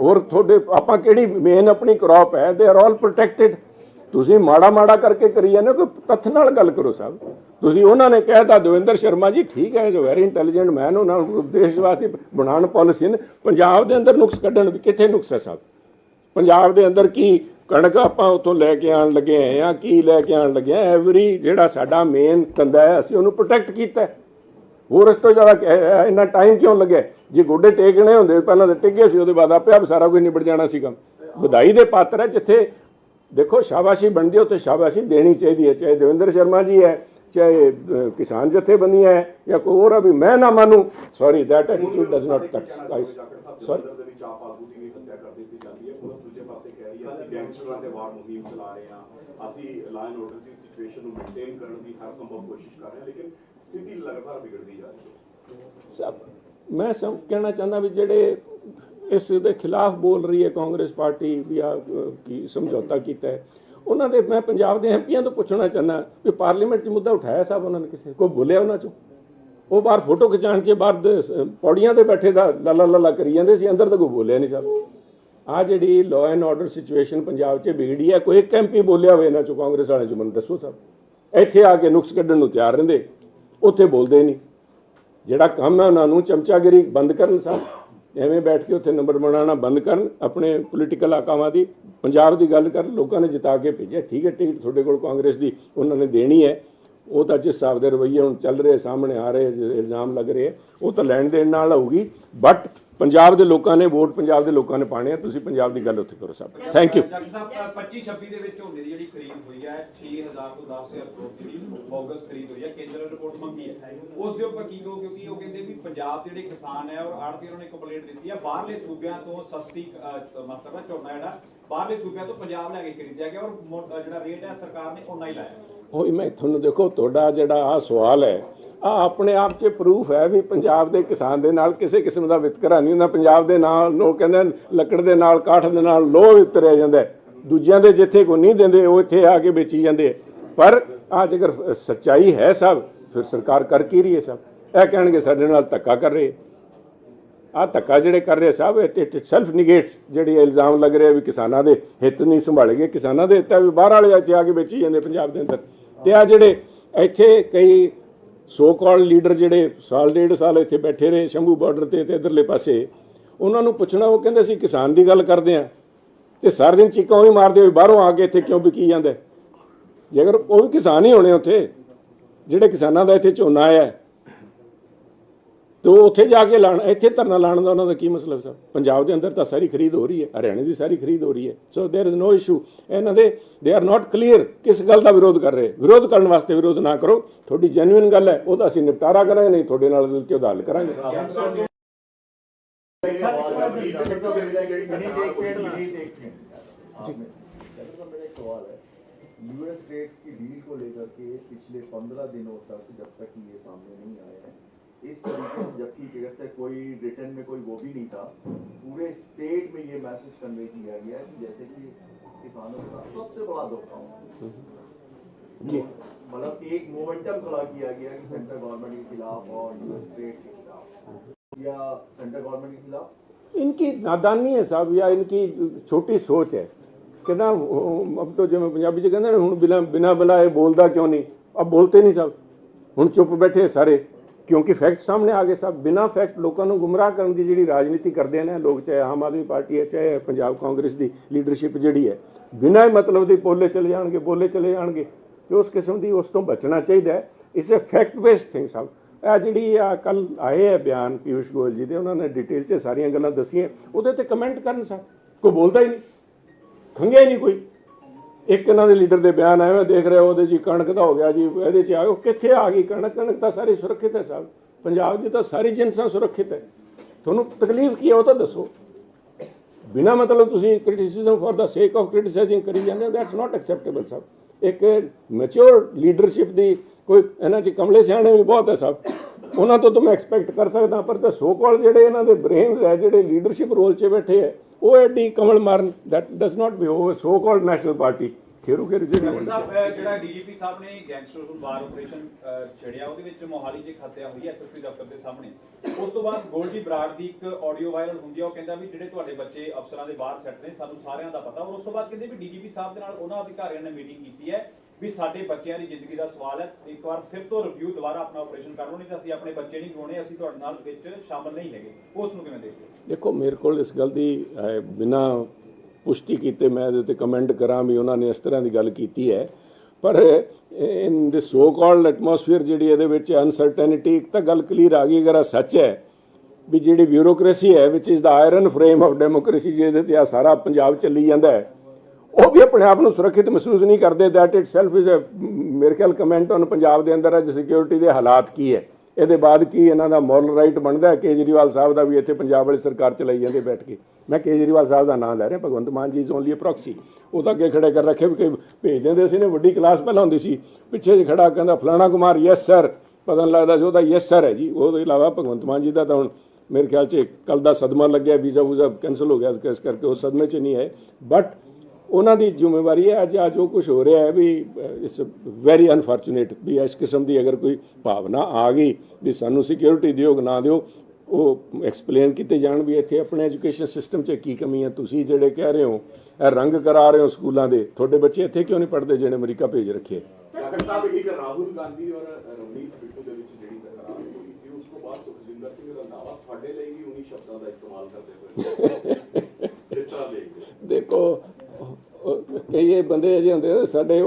ਹੋਰ ਤੁਹਾਡੇ, ਆਪਾਂ ਕਿਹੜੀ ਮੇਨ ਆਪਣੀ ਕ੍ਰੌਪ ਹੈ? ਦੇ ਆਰ ਆਲ ਪ੍ਰੋਟੈਕਟਡ ਤੁਸੀਂ ਮਾੜਾ ਮਾੜਾ ਕਰਕੇ ਕਰੀ ਜਾਂਦੇ ਹੋ ਕੋਈ ਤੱਥ ਨਾਲ ਗੱਲ ਕਰੋ ਸਾਹਿਬ ਤੁਸੀਂ ਉਹਨਾਂ ਨੇ ਕਹਿਤਾ, ਦਵਿੰਦਰ ਸ਼ਰਮਾ ਜੀ, ਠੀਕ ਹੈ, ਜੋ ਵੈਰੀ ਇੰਟੈਲੀਜੈਂਟ ਮੈਨ ਉਹਨਾਂ ਨੂੰ ਦੇਸ਼ ਵਾਸਤੇ ਬਣਾਉਣ ਪਾਲਿਸੀ ਨੇ। ਪੰਜਾਬ ਦੇ ਅੰਦਰ ਨੁਕਸ ਕੱਢਣ ਵੀ ਕਿੱਥੇ ਨੁਕਸ ਹੈ ਸਾਹਿਬ ਪੰਜਾਬ ਦੇ ਅੰਦਰ ਕੀ ਕਣਕ ਆਪਾਂ ਉੱਥੋਂ ਲੈ ਕੇ ਆਣ ਲੱਗੇ ਆਏ ਆ ਕੀ ਲੈ ਕੇ ਆਣ ਲੱਗੇ ਆ? ਐਵਰੀ ਜਿਹੜਾ ਸਾਡਾ ਮੇਨ ਧੰਦਾ ਹੈ, ਅਸੀਂ ਉਹਨੂੰ ਪ੍ਰੋਟੈਕਟ ਕੀਤਾ ਹੋਰ ਇਸ ਤੋਂ ਜ਼ਿਆਦਾ ਇੰਨਾ ਟਾਈਮ ਕਿਉਂ ਲੱਗਿਆ? ਜੇ ਗੋਡੇ ਟੇਕਣੇ ਹੁੰਦੇ, ਪਹਿਲਾਂ ਤਾਂ ਟਿੱਗੇ ਸੀ, ਉਹਦੇ ਬਾਅਦ ਆਪੇ ਆਪ ਸਾਰਾ ਕੁਝ ਨਿਬੜ ਜਾਣਾ ਸੀਗਾ। ਵਧਾਈ ਦੇ ਪਾਤਰ ਹੈ ਜਿੱਥੇ, ਦੇਖੋ, ਸ਼ਾਬਾਸ਼ੀ ਬਣਦੀ ਉੱਥੇ ਸ਼ਾਬਾਸ਼ੀ ਦੇਣੀ ਚਾਹੀਦੀ ਹੈ, ਚਾਹੇ ਦੇਵਿੰਦਰ ਸ਼ਰਮਾ ਜੀ ਹੈ, ਚਾਹੇ ਕਿਸਾਨ ਜਥੇਬੰਦੀਆਂ ਹੈ, ਜਾਂ ਕੋਈ ਹੋਰ ਆ ਵੀ ਮੈਂ ਨਾ ਮੰਨੂ। Sorry that attitude does not cut sorry ਦੇ ਵਿੱਚ ਆਪ ਆਗੂ ਦੀ ਹੱਤਿਆ ਕਰ ਦਿੱਤੀ ਜਾਂਦੀ ਹੈ ਪੁਲਿਸ ਦੂਜੇ ਪਾਸੇ ਕਹਿ ਰਹੀ ਹੈ ਅਸੀਂ ਗੈਂਗਸਟਰਾਂ ਦੇ ਵਾਰ ਮੁਹਿੰਮ ਚਲਾ ਰਹੇ ਹਾਂ ਅਸੀਂ ਲਾਅ ਐਂਡ ਆਰਡਰ ਦੀ ਸਿਚੁਏਸ਼ਨ ਨੂੰ ਮੇਨਟੇਨ ਕਰਨ ਦੀ ਹਰ ਸੰਭਵ ਕੋਸ਼ਿਸ਼ ਕਰ ਰਹੇ ਹਾਂ ਲੇਕਿਨ ਸਥਿਤੀ ਲਗਾਤਾਰ ਵਿਗੜਦੀ ਜਾ ਰਹੀ ਹੈ। ਸਭ, ਮੈਂ ਸਮ ਕਹਿਣਾ ਚਾਹੁੰਦਾ ਵੀ ਜਿਹੜੇ ਇਸ ਦੇ ਖਿਲਾਫ ਬੋਲ ਰਹੀ ਹੈ ਕਾਂਗਰਸ ਪਾਰਟੀ ਵੀ ਆ ਕੀ ਸਮਝੌਤਾ ਕੀਤਾ ਹੈ, ਉਹਨਾਂ ਦੇ, ਮੈਂ ਪੰਜਾਬ ਦੇ ਐਮਪੀਆਂ ਤੋਂ ਪੁੱਛਣਾ ਚਾਹੁੰਦਾ ਵੀ ਪਾਰਲੀਮੈਂਟ 'ਚ ਮੁੱਦਾ ਉਠਾਇਆ ਸਾਹਿਬ ਉਹਨਾਂ ਨੇ ਕਿਸੇ, ਕੋਈ ਬੋਲਿਆ ਉਹਨਾਂ 'ਚੋਂ? ਉਹ ਬਾਹਰ ਫੋਟੋ ਖਿਚਾਣ 'ਚ ਬਾਹਰ ਪੌੜੀਆਂ ਤੇ ਬੈਠੇ ਦਾ ਲਾਲਾ ਲਾਲਾ ਕਰੀ ਜਾਂਦੇ ਸੀ, ਅੰਦਰ ਤਾਂ ਕੋਈ ਬੋਲਿਆ ਨਹੀਂ ਸਾਹਿਬ ਆ ਜਿਹੜੀ law and order situation Punjab 'ਚ ਵਿਗੜੀ ਹੈ, ਕੋਈ ਇੱਕ ਐਮਪੀ ਬੋਲਿਆ ਹੋਵੇ ਇਹਨਾਂ 'ਚੋਂ, ਕਾਂਗਰਸ ਵਾਲਿਆਂ 'ਚ ਦੱਸੋ ਸਭ। ਇੱਥੇ ਆ ਕੇ ਨੁਕਸ ਕੱਢਣ ਨੂੰ ਤਿਆਰ ਰਹਿੰਦੇ, ਉੱਥੇ ਬੋਲਦੇ ਨਹੀਂ। ਜਿਹੜਾ ਕੰਮ ਹੈ ਉਹਨਾਂ ਨੂੰ ਚਮਚਾਗਿਰੀ ਬੰਦ ਕਰਨ ਸਾਹਿਬ ਐਵੇਂ ਬੈਠ ਕੇ ਉੱਥੇ ਨੰਬਰ ਬਣਾਉਣਾ ਬੰਦ ਕਰਨ, ਆਪਣੇ ਪੋਲੀਟੀਕਲ ਆਕਾਵਾਂ ਦੀ, ਪੰਜਾਬ ਦੀ ਗੱਲ ਕਰਨ, ਲੋਕਾਂ ਨੇ ਜਿਤਾ ਕੇ ਭੇਜਿਆ। ਠੀਕ ਹੈ, ਟਿਕਟ ਤੁਹਾਡੇ ਕੋਲ ਕਾਂਗਰਸ ਦੀ, ਉਹਨਾਂ ਨੇ ਦੇਣੀ ਹੈ। ਉਹ ਤਾਂ ਜਿਸ ਹਿਸਾਬ ਦੇ ਰਵੱਈਏ ਹੁਣ ਚੱਲ ਰਹੇ ਸਾਹਮਣੇ ਆ ਰਹੇ ਜਿਹੜੇ ਇਲਜ਼ਾਮ ਲੱਗ ਰਹੇ ਉਹ ਤਾਂ ਲੈਣ ਦੇਣ ਨਾਲ ਹੋਊਗੀ। ਬਟ ਪੰਜਾਬ ਦੇ ਲੋਕਾਂ ਨੇ ਵੋਟ ਪੰਜਾਬ ਦੇ ਲੋਕਾਂ ਨੇ ਪਾਣੇ ਆ ਤੁਸੀਂ ਪੰਜਾਬ ਦੀ ਗੱਲ ਉੱਥੇ ਕਰੋ ਸਾਹਿਬ ਥੈਂਕ ਯੂ ਡਾਕਟਰ ਸਾਹਿਬ 25 26 ਦੇ ਵਿੱਚ ਝੋਨੇ ਦੀ ਜਿਹੜੀ ਖਰੀਦ ਹੋਈ ਹੈ 6000 ਤੋਂ 10000 ਕਰੋੜ ਦੀ ਜਿਹੜੀ ਬੋਗਸ ਖਰੀਦ ਹੋਈ ਹੈ ਕੇਂਦਰ ਨੇ ਰਿਪੋਰਟ ਮੰਗੀ ਹੈ ਉਸ ਦੇ ਉੱਪਰ ਕੀ ਕਹੋ ਕਿਉਂਕਿ ਉਹ ਕਹਿੰਦੇ ਵੀ ਪੰਜਾਬ ਦੇ ਜਿਹੜੇ ਕਿਸਾਨ ਹੈ ਔਰ ਆੜਤੀ ਉਹਨਾਂ ਨੇ ਕੰਪਲੇਂਟ ਦਿੱਤੀ ਹੈ ਬਾਹਰਲੇ ਸੂਬਿਆਂ ਤੋਂ ਸਸਤੀ ਅਹ, ਮਤਲਬ ਹੈ ਝੋਨਾ ਜਿਹੜਾ ਬਾਹਰਲੇ ਸੂਬਿਆਂ ਤੋਂ ਪੰਜਾਬ ਲੈ ਕੇ ਖਰੀਦਿਆ ਗਿਆ ਔਰ ਮੋ- ਅਹ, ਜਿਹੜਾ ਰੇਟ ਹੈ ਸਰਕਾਰ ਨੇ ਉਹਨਾਂ ਹੀ ਲਾਇਆ। ਉਹੀ ਮੈਂ ਤੁਹਾਨੂੰ ਦੇਖੋ, ਤੁਹਾਡਾ ਜਿਹੜਾ ਆ ਸਵਾਲ ਹੈ ਆ ਆਪਣੇ ਆਪ 'ਚ ਪ੍ਰੂਫ ਹੈ ਵੀ ਪੰਜਾਬ ਦੇ ਕਿਸਾਨ ਦੇ ਨਾਲ ਕਿਸੇ ਕਿਸਮ ਦਾ ਵਿਤਕਰਾ ਨਹੀਂ ਹੁੰਦਾ। ਪੰਜਾਬ ਦੇ ਨਾਲ ਲੋਕ ਕਹਿੰਦੇ ਲੱਕੜ ਦੇ ਨਾਲ, ਕਾਠ ਦੇ ਨਾਲ ਲੋਹ ਵੀ ਉਤਰਿਆ ਜਾਂਦਾ ਦੂਜਿਆਂ ਦੇ ਜਿੱਥੇ ਕੋਈ ਨਹੀਂ ਦਿੰਦੇ, ਉਹ ਇੱਥੇ ਆ ਕੇ ਵੇਚੀ ਜਾਂਦੇ ਆ। ਪਰ ਆ ਜੇਕਰ ਸੱਚਾਈ ਹੈ ਸਭ, ਫਿਰ ਸਰਕਾਰ ਕਰ ਕੀ ਰਹੀ ਹੈ ਸਭ? ਇਹ ਕਹਿਣਗੇ, ਸਾਡੇ ਨਾਲ ਧੱਕਾ ਕਰ ਰਹੇ ਆ ਧੱਕਾ ਜਿਹੜੇ ਕਰ ਰਹੇ ਸਾਹਿਬ ਇਟ ਸੈਲਫ ਨਿਗੇਟਸ ਜਿਹੜੇ ਇਲਜ਼ਾਮ ਲੱਗ ਰਿਹਾ ਵੀ ਕਿਸਾਨਾਂ ਦੇ ਹਿੱਤ ਨਹੀਂ ਸੰਭਾਲੇ ਗਏ। ਕਿਸਾਨਾਂ ਦੇ ਹਿੱਤ ਆ ਵੀ ਬਾਹਰ ਵਾਲੇ ਇੱਥੇ ਆ ਕੇ ਵੇਚੀ ਜਾਂਦੇ ਪੰਜਾਬ ਦੇ ਅੰਦਰ। ਤੇ ਆ ਜਿਹੜੇ ਇੱਥੇ ਕਈ ਸੋ ਕਾਲ ਲੀਡਰ ਜਿਹੜੇ ਸਾਲ ਡੇਢ ਸਾਲ ਇੱਥੇ ਬੈਠੇ ਰਹੇ, ਸ਼ੰਭੂ ਬਾਰਡਰ ਤੇ ਤੇ ਇਧਰਲੇ ਪਾਸੇ, ਉਹਨਾਂ ਨੂੰ ਪੁੱਛਣਾ, ਉਹ ਕਹਿੰਦੇ ਸੀ ਕਿਸਾਨ ਦੀ ਗੱਲ ਕਰਦੇ ਆ ਤੇ ਸਾਰਾ ਦਿਨ ਚੀਕਾਂ ਹੀ ਮਾਰਦੇ ਹੋਏ ਬਾਹਰੋਂ ਆ ਕੇ ਇੱਥੇ ਕਿਉਂ ਵਿਕੀ ਜਾਂਦੇ ਜੇਕਰ ਉਹ ਵੀ ਕਿਸਾਨ ਹੀ ਹੋਣੇ ਉੱਥੇ, ਜਿਹੜੇ ਕਿਸਾਨਾਂ ਦਾ ਇੱਥੇ ਝੋਨਾ ਆਇਆ ਤੇ ਉਹ ਉੱਥੇ ਜਾ ਕੇ ਲਾਣ ਇੱਥੇ ਧਰਨਾ ਲਾਣ ਦਾ ਉਹਨਾਂ ਦਾ ਕੀ ਮਤਲਬ ਸਰ ਪੰਜਾਬ ਦੇ ਅੰਦਰ ਤਾਂ ਸਾਰੀ ਖਰੀਦ ਹੋ ਰਹੀ ਹੈ ਹਰਿਆਣੇ ਦੀ ਸਾਰੀ ਖਰੀਦ ਹੋ ਰਹੀ ਹੈ so there is no issue ਇਹਨਾਂ ਦੇ ਦੇ ਆਰ ਨਾਟ ਕਲੀਅਰ ਕਿਸ ਗੱਲ ਦਾ ਵਿਰੋਧ ਕਰ ਰਹੇ ਵਿਰੋਧ ਕਰਨ ਵਾਸਤੇ ਵਿਰੋਧ ਨਾ ਕਰੋ ਤੁਹਾਡੀ ਜੈਨੂਇਨ ਗੱਲ ਹੈ ਉਹਦਾ ਅਸੀਂ ਨਿਪਟਾਰਾ ਕਰਾਂਗੇ ਨਹੀਂ ਤੁਹਾਡੇ ਨਾਲ ਮਿਲ ਕੇ ਉਹਦਾ ਹੱਲ ਕਰਾਂਗੇ मेरा एक सवाल है यूएस रेट की डील को लेकर के पिछले पंद्रह दिनों तक जब तक कि ये सामने नहीं आए हैं इस तरीके से जबकि क्या कहते हैं कोई रिटर्न में कोई वो भी नहीं था पूरे स्टेट में ये मैसेज कन्वे किया गया है कि जैसे कि किसानों के साथ सबसे बड़ा धोखा हो जी मतलब कि एक मोमेंटम खड़ा किया गया कि सेंट्रल गवर्नमेंट के खिलाफ और यूएस रेट के खिलाफ या सेंट्रल गवर्नमेंट के खिलाफ इनकी नादानी है साहब या इनकी ਛੋਟੀ ਸੋਚ ਹੈ ਕਹਿੰਦਾ ਅਬ ਤੋਂ ਜਿਵੇਂ ਪੰਜਾਬੀ ਚ ਕਹਿੰਦੇ ਨੇ ਹੁਣ ਬਿਨਾ ਬਿਨਾ ਬੁਲਾਏ ਬੋਲਦਾ ਕਿਉਂ ਨਹੀਂ ਅਬ ਬੋਲਤੇ ਨਹੀਂ ਸਾਹਿਬ ਹੁਣ ਚੁੱਪ ਬੈਠੇ ਸਾਰੇ ਕਿਉਂਕਿ ਫੈਕਟ ਸਾਹਮਣੇ ਆ ਗਏ ਸਾਹਿਬ ਬਿਨਾ ਫੈਕਟ ਲੋਕਾਂ ਨੂੰ ਗੁੰਮਰਾਹ ਕਰਨ ਦੀ ਜਿਹੜੀ ਰਾਜਨੀਤੀ ਕਰਦੇ ਨੇ ਲੋਕ, ਚਾਹੇ ਆਮ ਆਦਮੀ ਪਾਰਟੀ ਹੈ, ਚਾਹੇ ਪੰਜਾਬ ਕਾਂਗਰਸ ਦੀ ਲੀਡਰਸ਼ਿਪ ਜਿਹੜੀ ਹੈ, ਬਿਨਾਂ ਮਤਲਬ ਦੇ ਬੋਲੇ ਚਲੇ ਜਾਣਗੇ ਬੋਲੇ ਚਲੇ ਜਾਣਗੇ। ਤੇ ਉਸ ਕਿਸਮ ਦੀ ਉਸ ਤੋਂ ਬਚਣਾ ਚਾਹੀਦਾ ਹੈ। Is a fact based thing ਸਾਹਿਬ ਇਹ ਜਿਹੜੀ ਆ ਕੱਲ ਆਏ ਹੈ ਬਿਆਨ ਪੀਯੂਸ਼ ਗੋਇਲ ਜੀ ਦੇ, ਉਹਨਾਂ ਨੇ ਡਿਟੇਲ 'ਚ ਸਾਰੀਆਂ ਗੱਲਾਂ ਦੱਸੀਆਂ। ਉਹਦੇ ਤੇ ਕਮੈਂਟ ਕਰਨ ਸਾਹਿਬ ਕੋਈ ਬੋਲਦਾ ਹੀ ਨਹੀਂ। ਖੰਗਿਆ ਹੀ ਨਹੀਂ ਕੋਈ। ਇੱਕ ਇਹਨਾਂ ਦੇ ਲੀਡਰ ਦੇ ਬਿਆਨ ਆਏ, ਮੈਂ ਦੇਖ ਰਿਹਾ ਉਹਦੇ ਜੀ ਕਣਕ ਦਾ ਹੋ ਗਿਆ ਜੀ, ਇਹਦੇ 'ਚ ਆਇਓ ਕਿੱਥੇ ਆ ਗਈ ਕਣਕ? ਕਣਕ ਤਾਂ ਸਾਰੀ ਸੁਰੱਖਿਅਤ ਹੈ ਸਾਹਿਬ ਪੰਜਾਬ ਦੀ ਤਾਂ ਸਾਰੀ ਜਿੰਸਾਂ ਸੁਰੱਖਿਅਤ ਹੈ। ਤੁਹਾਨੂੰ ਤਕਲੀਫ ਕੀ ਹੈ ਉਹ ਤਾਂ ਦੱਸੋ। ਬਿਨਾ ਮਤਲਬ ਤੁਸੀਂ criticism for the sake of ਕ੍ਰਿਟਿਸਾਈਜ਼ਿੰਗ ਕਰੀ ਜਾਂਦੇ ਹੋ ਦੈਟਸ ਨਾਟ ਐਕਸੈਪਟੇਬਲ ਸਾਹਿਬ ਇੱਕ ਮੈਚੁਰ ਲੀਡਰਸ਼ਿਪ ਦੀ ਕੋਈ ਇਹਨਾਂ 'ਚ ਕਮਲੇ ਸਿਆਣੇ ਵੀ ਬਹੁਤ ਹੈ ਸਾਹਿਬ ਉਹਨਾਂ ਤੋਂ ਤਾਂ ਮੈਂ ਐਕਸਪੈਕਟ ਕਰ ਸਕਦਾ, ਪਰ ਤੇ ਸੋ ਕਾਲ ਜਿਹੜੇ ਇਹਨਾਂ ਦੇ ਬ੍ਰੇਨਸ ਹੈ, ਜਿਹੜੇ ਲੀਡਰਸ਼ਿਪ ਰੋਲ 'ਚ ਬੈਠੇ ਹੈ ਉਹ ਐਡੀ ਕਮਲ ਮਾਰਨ ਦੈਟ ਡਸ ਨਾਟ ਬੀ ਉਹ ਸੋ ਕਾਲਡ ਨੈਸ਼ਨਲ ਪਾਰਟੀ ਖੇਰੂ ਖੇਰੂ ਜਿਹੜੀ ਸਾਹਿਬ ਜਿਹੜਾ ਡੀਜੀਪੀ ਸਾਹਿਬ ਨੇ ਗੈਂਗਸਟਰ ਨੂੰ ਬਾਰ ਆਪਰੇਸ਼ਨ ਛੇੜਿਆ, ਉਹਦੇ ਵਿੱਚ ਮੋਹਾਲੀ 'ਚ ਖਤਿਆ ਹੋਈ ਐਸਐਸਪੀ ਦਫ਼ਤਰ ਦੇ ਸਾਹਮਣੇ। ਉਸ ਤੋਂ ਬਾਅਦ ਗੋਲਡੀ ਬਰਾੜ ਦੀ ਇੱਕ ਆਡੀਓ ਵਾਇਰਲ ਹੁੰਦੀ ਹੈ ਉਹ ਕਹਿੰਦਾ ਵੀ ਜਿਹੜੇ ਤੁਹਾਡੇ ਬੱਚੇ ਅਫਸਰਾਂ ਦੇ ਬਾਹਰ ਸੈੱਟ ਨੇ, ਸਾਨੂੰ ਸਾਰਿਆਂ ਦਾ ਪਤਾ। ਔਰ ਉਸ ਤੋਂ ਬਾਅਦ ਕਹਿੰਦੇ ਵੀ ਡੀਜੀਪੀ ਸਾਹਿਬ ਦੇ ਨਾਲ ਉਹਨਾਂ ਅਧਿਕਾਰੀਆਂ ਨੇ ਮੀਟਿੰਗ ਕੀਤੀ ਹੈ ਵੀ ਸਾਡੇ ਬੱਚਿਆਂ ਦੀ ਜ਼ਿੰਦਗੀ ਦਾ ਸਵਾਲ ਹੈ। ਇੱਕ ਵਾਰ ਫਿਰ ਤੋਂ ਰਿਵਿਊ ਦੁਬਾਰਾ ਆਪਣਾ ਆਪਰੇਸ਼ਨ ਕਰ ਲਓ ਨਹੀਂ ਤਾਂ ਅਸੀਂ ਆਪਣੇ ਬੱਚੇ ਨਹੀਂ ਗਵਾਉਣੇ ਅਸੀਂ ਤੁਹਾਡੇ ਨਾਲ ਵਿੱਚ ਸ਼ਾਮਲ ਨਹੀਂ ਹੈਗੇ। ਉਸ ਨੂੰ ਕਿਵੇਂ ਦੇਖਦੇ ਦੇਖੋ ਮੇਰੇ ਕੋਲ ਇਸ ਗੱਲ ਦੀ ਅਹ, ਬਿਨਾਂ ਪੁਸ਼ਟੀ ਕੀਤੇ ਮੈਂ ਇਹਦੇ ਤੇ ਕਮੈਂਟ ਕਰਾਂ ਵੀ ਉਹਨਾਂ ਨੇ ਇਸ ਤਰ੍ਹਾਂ ਦੀ ਗੱਲ ਕੀਤੀ ਹੈ। ਪਰ ਇਨ ਦਿਸ ਸੋ ਕਾਲਡ ਐਟਮੋਸਫੀਅਰ ਜਿਹੜੀ ਇਹਦੇ ਵਿੱਚ ਅਨਸਰਟੈਨਿਟੀ ਇੱਕ ਤਾਂ ਗੱਲ ਕਲੀਅਰ ਆ ਗਈ ਅਗਰ ਇਹ ਸੱਚ ਹੈ ਵੀ ਜਿਹੜੀ ਬਿਊਰੋਕ੍ਰੇਸੀ ਹੈ ਵਿਚ is the iron frame of democracy ਜਿਹਦੇ ਤੇ ਆ ਸਾਰਾ ਪੰਜਾਬ ਚੱਲੀ ਜਾਂਦਾ ਹੈ। ਉਹ ਵੀ ਆਪਣੇ ਆਪ ਨੂੰ ਸੁਰੱਖਿਅਤ ਮਹਿਸੂਸ ਨਹੀਂ ਕਰਦੇ ਦੈਟ ਇਟ ਸੈਲਫ ਇਜ਼ ਅ ਮੇਰੇ ਖਿਆਲ ਕਮੈਂਟ ਔਨ ਪੰਜਾਬ ਦੇ ਅੰਦਰ ਅੱਜ ਸਿਕਿਉਰਿਟੀ ਦੇ ਹਾਲਾਤ ਕੀ ਹੈ? ਇਹਦੇ ਬਾਅਦ ਕੀ ਇਹਨਾਂ ਦਾ ਮੋਰਲ ਰਾਈਟ ਬਣਦਾ ਹੈ? ਕੇਜਰੀਵਾਲ ਸਾਹਿਬ ਦਾ ਵੀ ਇੱਥੇ ਪੰਜਾਬ ਵਾਲੀ ਸਰਕਾਰ ਚਲਾਈ ਜਾਂਦੇ ਬੈਠ ਕੇ। ਮੈਂ ਕੇਜਰੀਵਾਲ ਸਾਹਿਬ ਦਾ ਨਾਮ ਲੈ ਰਿਹਾ, ਭਗਵੰਤ ਮਾਨ ਜੀ ਇਜ਼ ਓਨਲੀ ਅ ਪ੍ਰੋਕਸੀ ਉਹ ਤਾਂ ਅੱਗੇ ਖੜੇ ਕਰ ਰੱਖੇ ਵੀ ਭੇਜ ਦਿੰਦੇ ਸੀ ਨੇ ਵੱਡੀ ਕਲਾਸ ਪਹਿਲਾਂ ਹੁੰਦੀ ਸੀ। ਪਿੱਛੇ ਜਿ ਖੜਾ ਕਹਿੰਦਾ, ਫਲਾਣਾ ਕੁਮਾਰ ਯੈਸ ਸਰ ਪਤਾ ਨਹੀਂ ਲੱਗਦਾ ਸੀ ਉਹਦਾ ਯੈਸ ਸਰ ਹੈ ਜੀ। ਉਹਦੇ ਇਲਾਵਾ ਭਗਵੰਤ ਮਾਨ ਜੀ ਦਾ ਤਾਂ ਹੁਣ ਮੇਰੇ ਖਿਆਲ 'ਚ ਕੱਲ ਦਾ ਸਦਮਾ ਲੱਗਿਆ ਵੀਜ਼ਾ ਵੂਜ਼ਾ ਕੈਨਸਲ ਹੋ ਗਿਆ, ਇਸ ਕਰਕੇ ਉਹ ਸਦਮੇ 'ਚ ਨਹੀਂ ਹੈ ਬਟ ਉਹਨਾਂ ਦੀ ਜ਼ਿੰਮੇਵਾਰੀ ਹੈ ਅੱਜ ਆ ਜੋ ਕੁਝ ਹੋ ਰਿਹਾ ਹੈ ਵੀ ਇਟਸ ਵੈਰੀ ਅਨਫੋਰਚੂਨੇਟ ਵੀ ਇਸ ਕਿਸਮ ਦੀ ਅਗਰ ਕੋਈ ਭਾਵਨਾ ਆ ਗਈ ਵੀ ਸਾਨੂੰ ਸਿਕਿਉਰਿਟੀ ਦਿਓ ਨਾ ਦਿਓ ਉਹ ਐਕਸਪਲੇਨ ਕੀਤੇ ਜਾਣ ਵੀ ਇੱਥੇ ਆਪਣੇ ਐਜੂਕੇਸ਼ਨ ਸਿਸਟਮ 'ਚ ਕੀ ਕਮੀਆਂ ਤੁਸੀਂ ਜਿਹੜੇ ਕਹਿ ਰਹੇ ਹੋ ਇਹ ਰੰਗ ਕਰਾ ਰਹੇ ਹੋ ਸਕੂਲਾਂ ਦੇ ਤੁਹਾਡੇ ਬੱਚੇ ਇੱਥੇ ਕਿਉਂ ਨਹੀਂ ਪੜ੍ਹਦੇ ਜਿਹੜੇ ਅਮਰੀਕਾ ਭੇਜ ਰੱਖੇ? ਡਾਕਟਰ ਸਾਹਿਬ ਇੱਕ ਰਾਹੁਲ ਗਾਂਧੀ ਔਰ ਰਵਨੀਤ ਬਿੱਟੂ ਦੇ ਵਿੱਚ ਜਿਹੜੀ ਤਕਰਾਰ ਹੋਈ ਸੀ ਉਸ ਤੋਂ ਬਾਅਦ ਸੁਖਜਿੰਦਰ ਸਿੰਘ ਰੰਧਾਵਾ ਤੁਹਾਡੇ ਲਈ ਵੀ ਉਨੀ ਸ਼ਬਦਾਂ ਦਾ ਇਸਤੇਮਾਲ ਕਰਦੇ ਹੋਏ। ਜਿਸ ਤਰ੍ਹਾਂ ਦੇਖਦੇ ਦੇਖੋ ਕਈ ਇਹ ਬੰਦੇ ਅਜੇ ਹੁੰਦੇ ਸਾਡੇ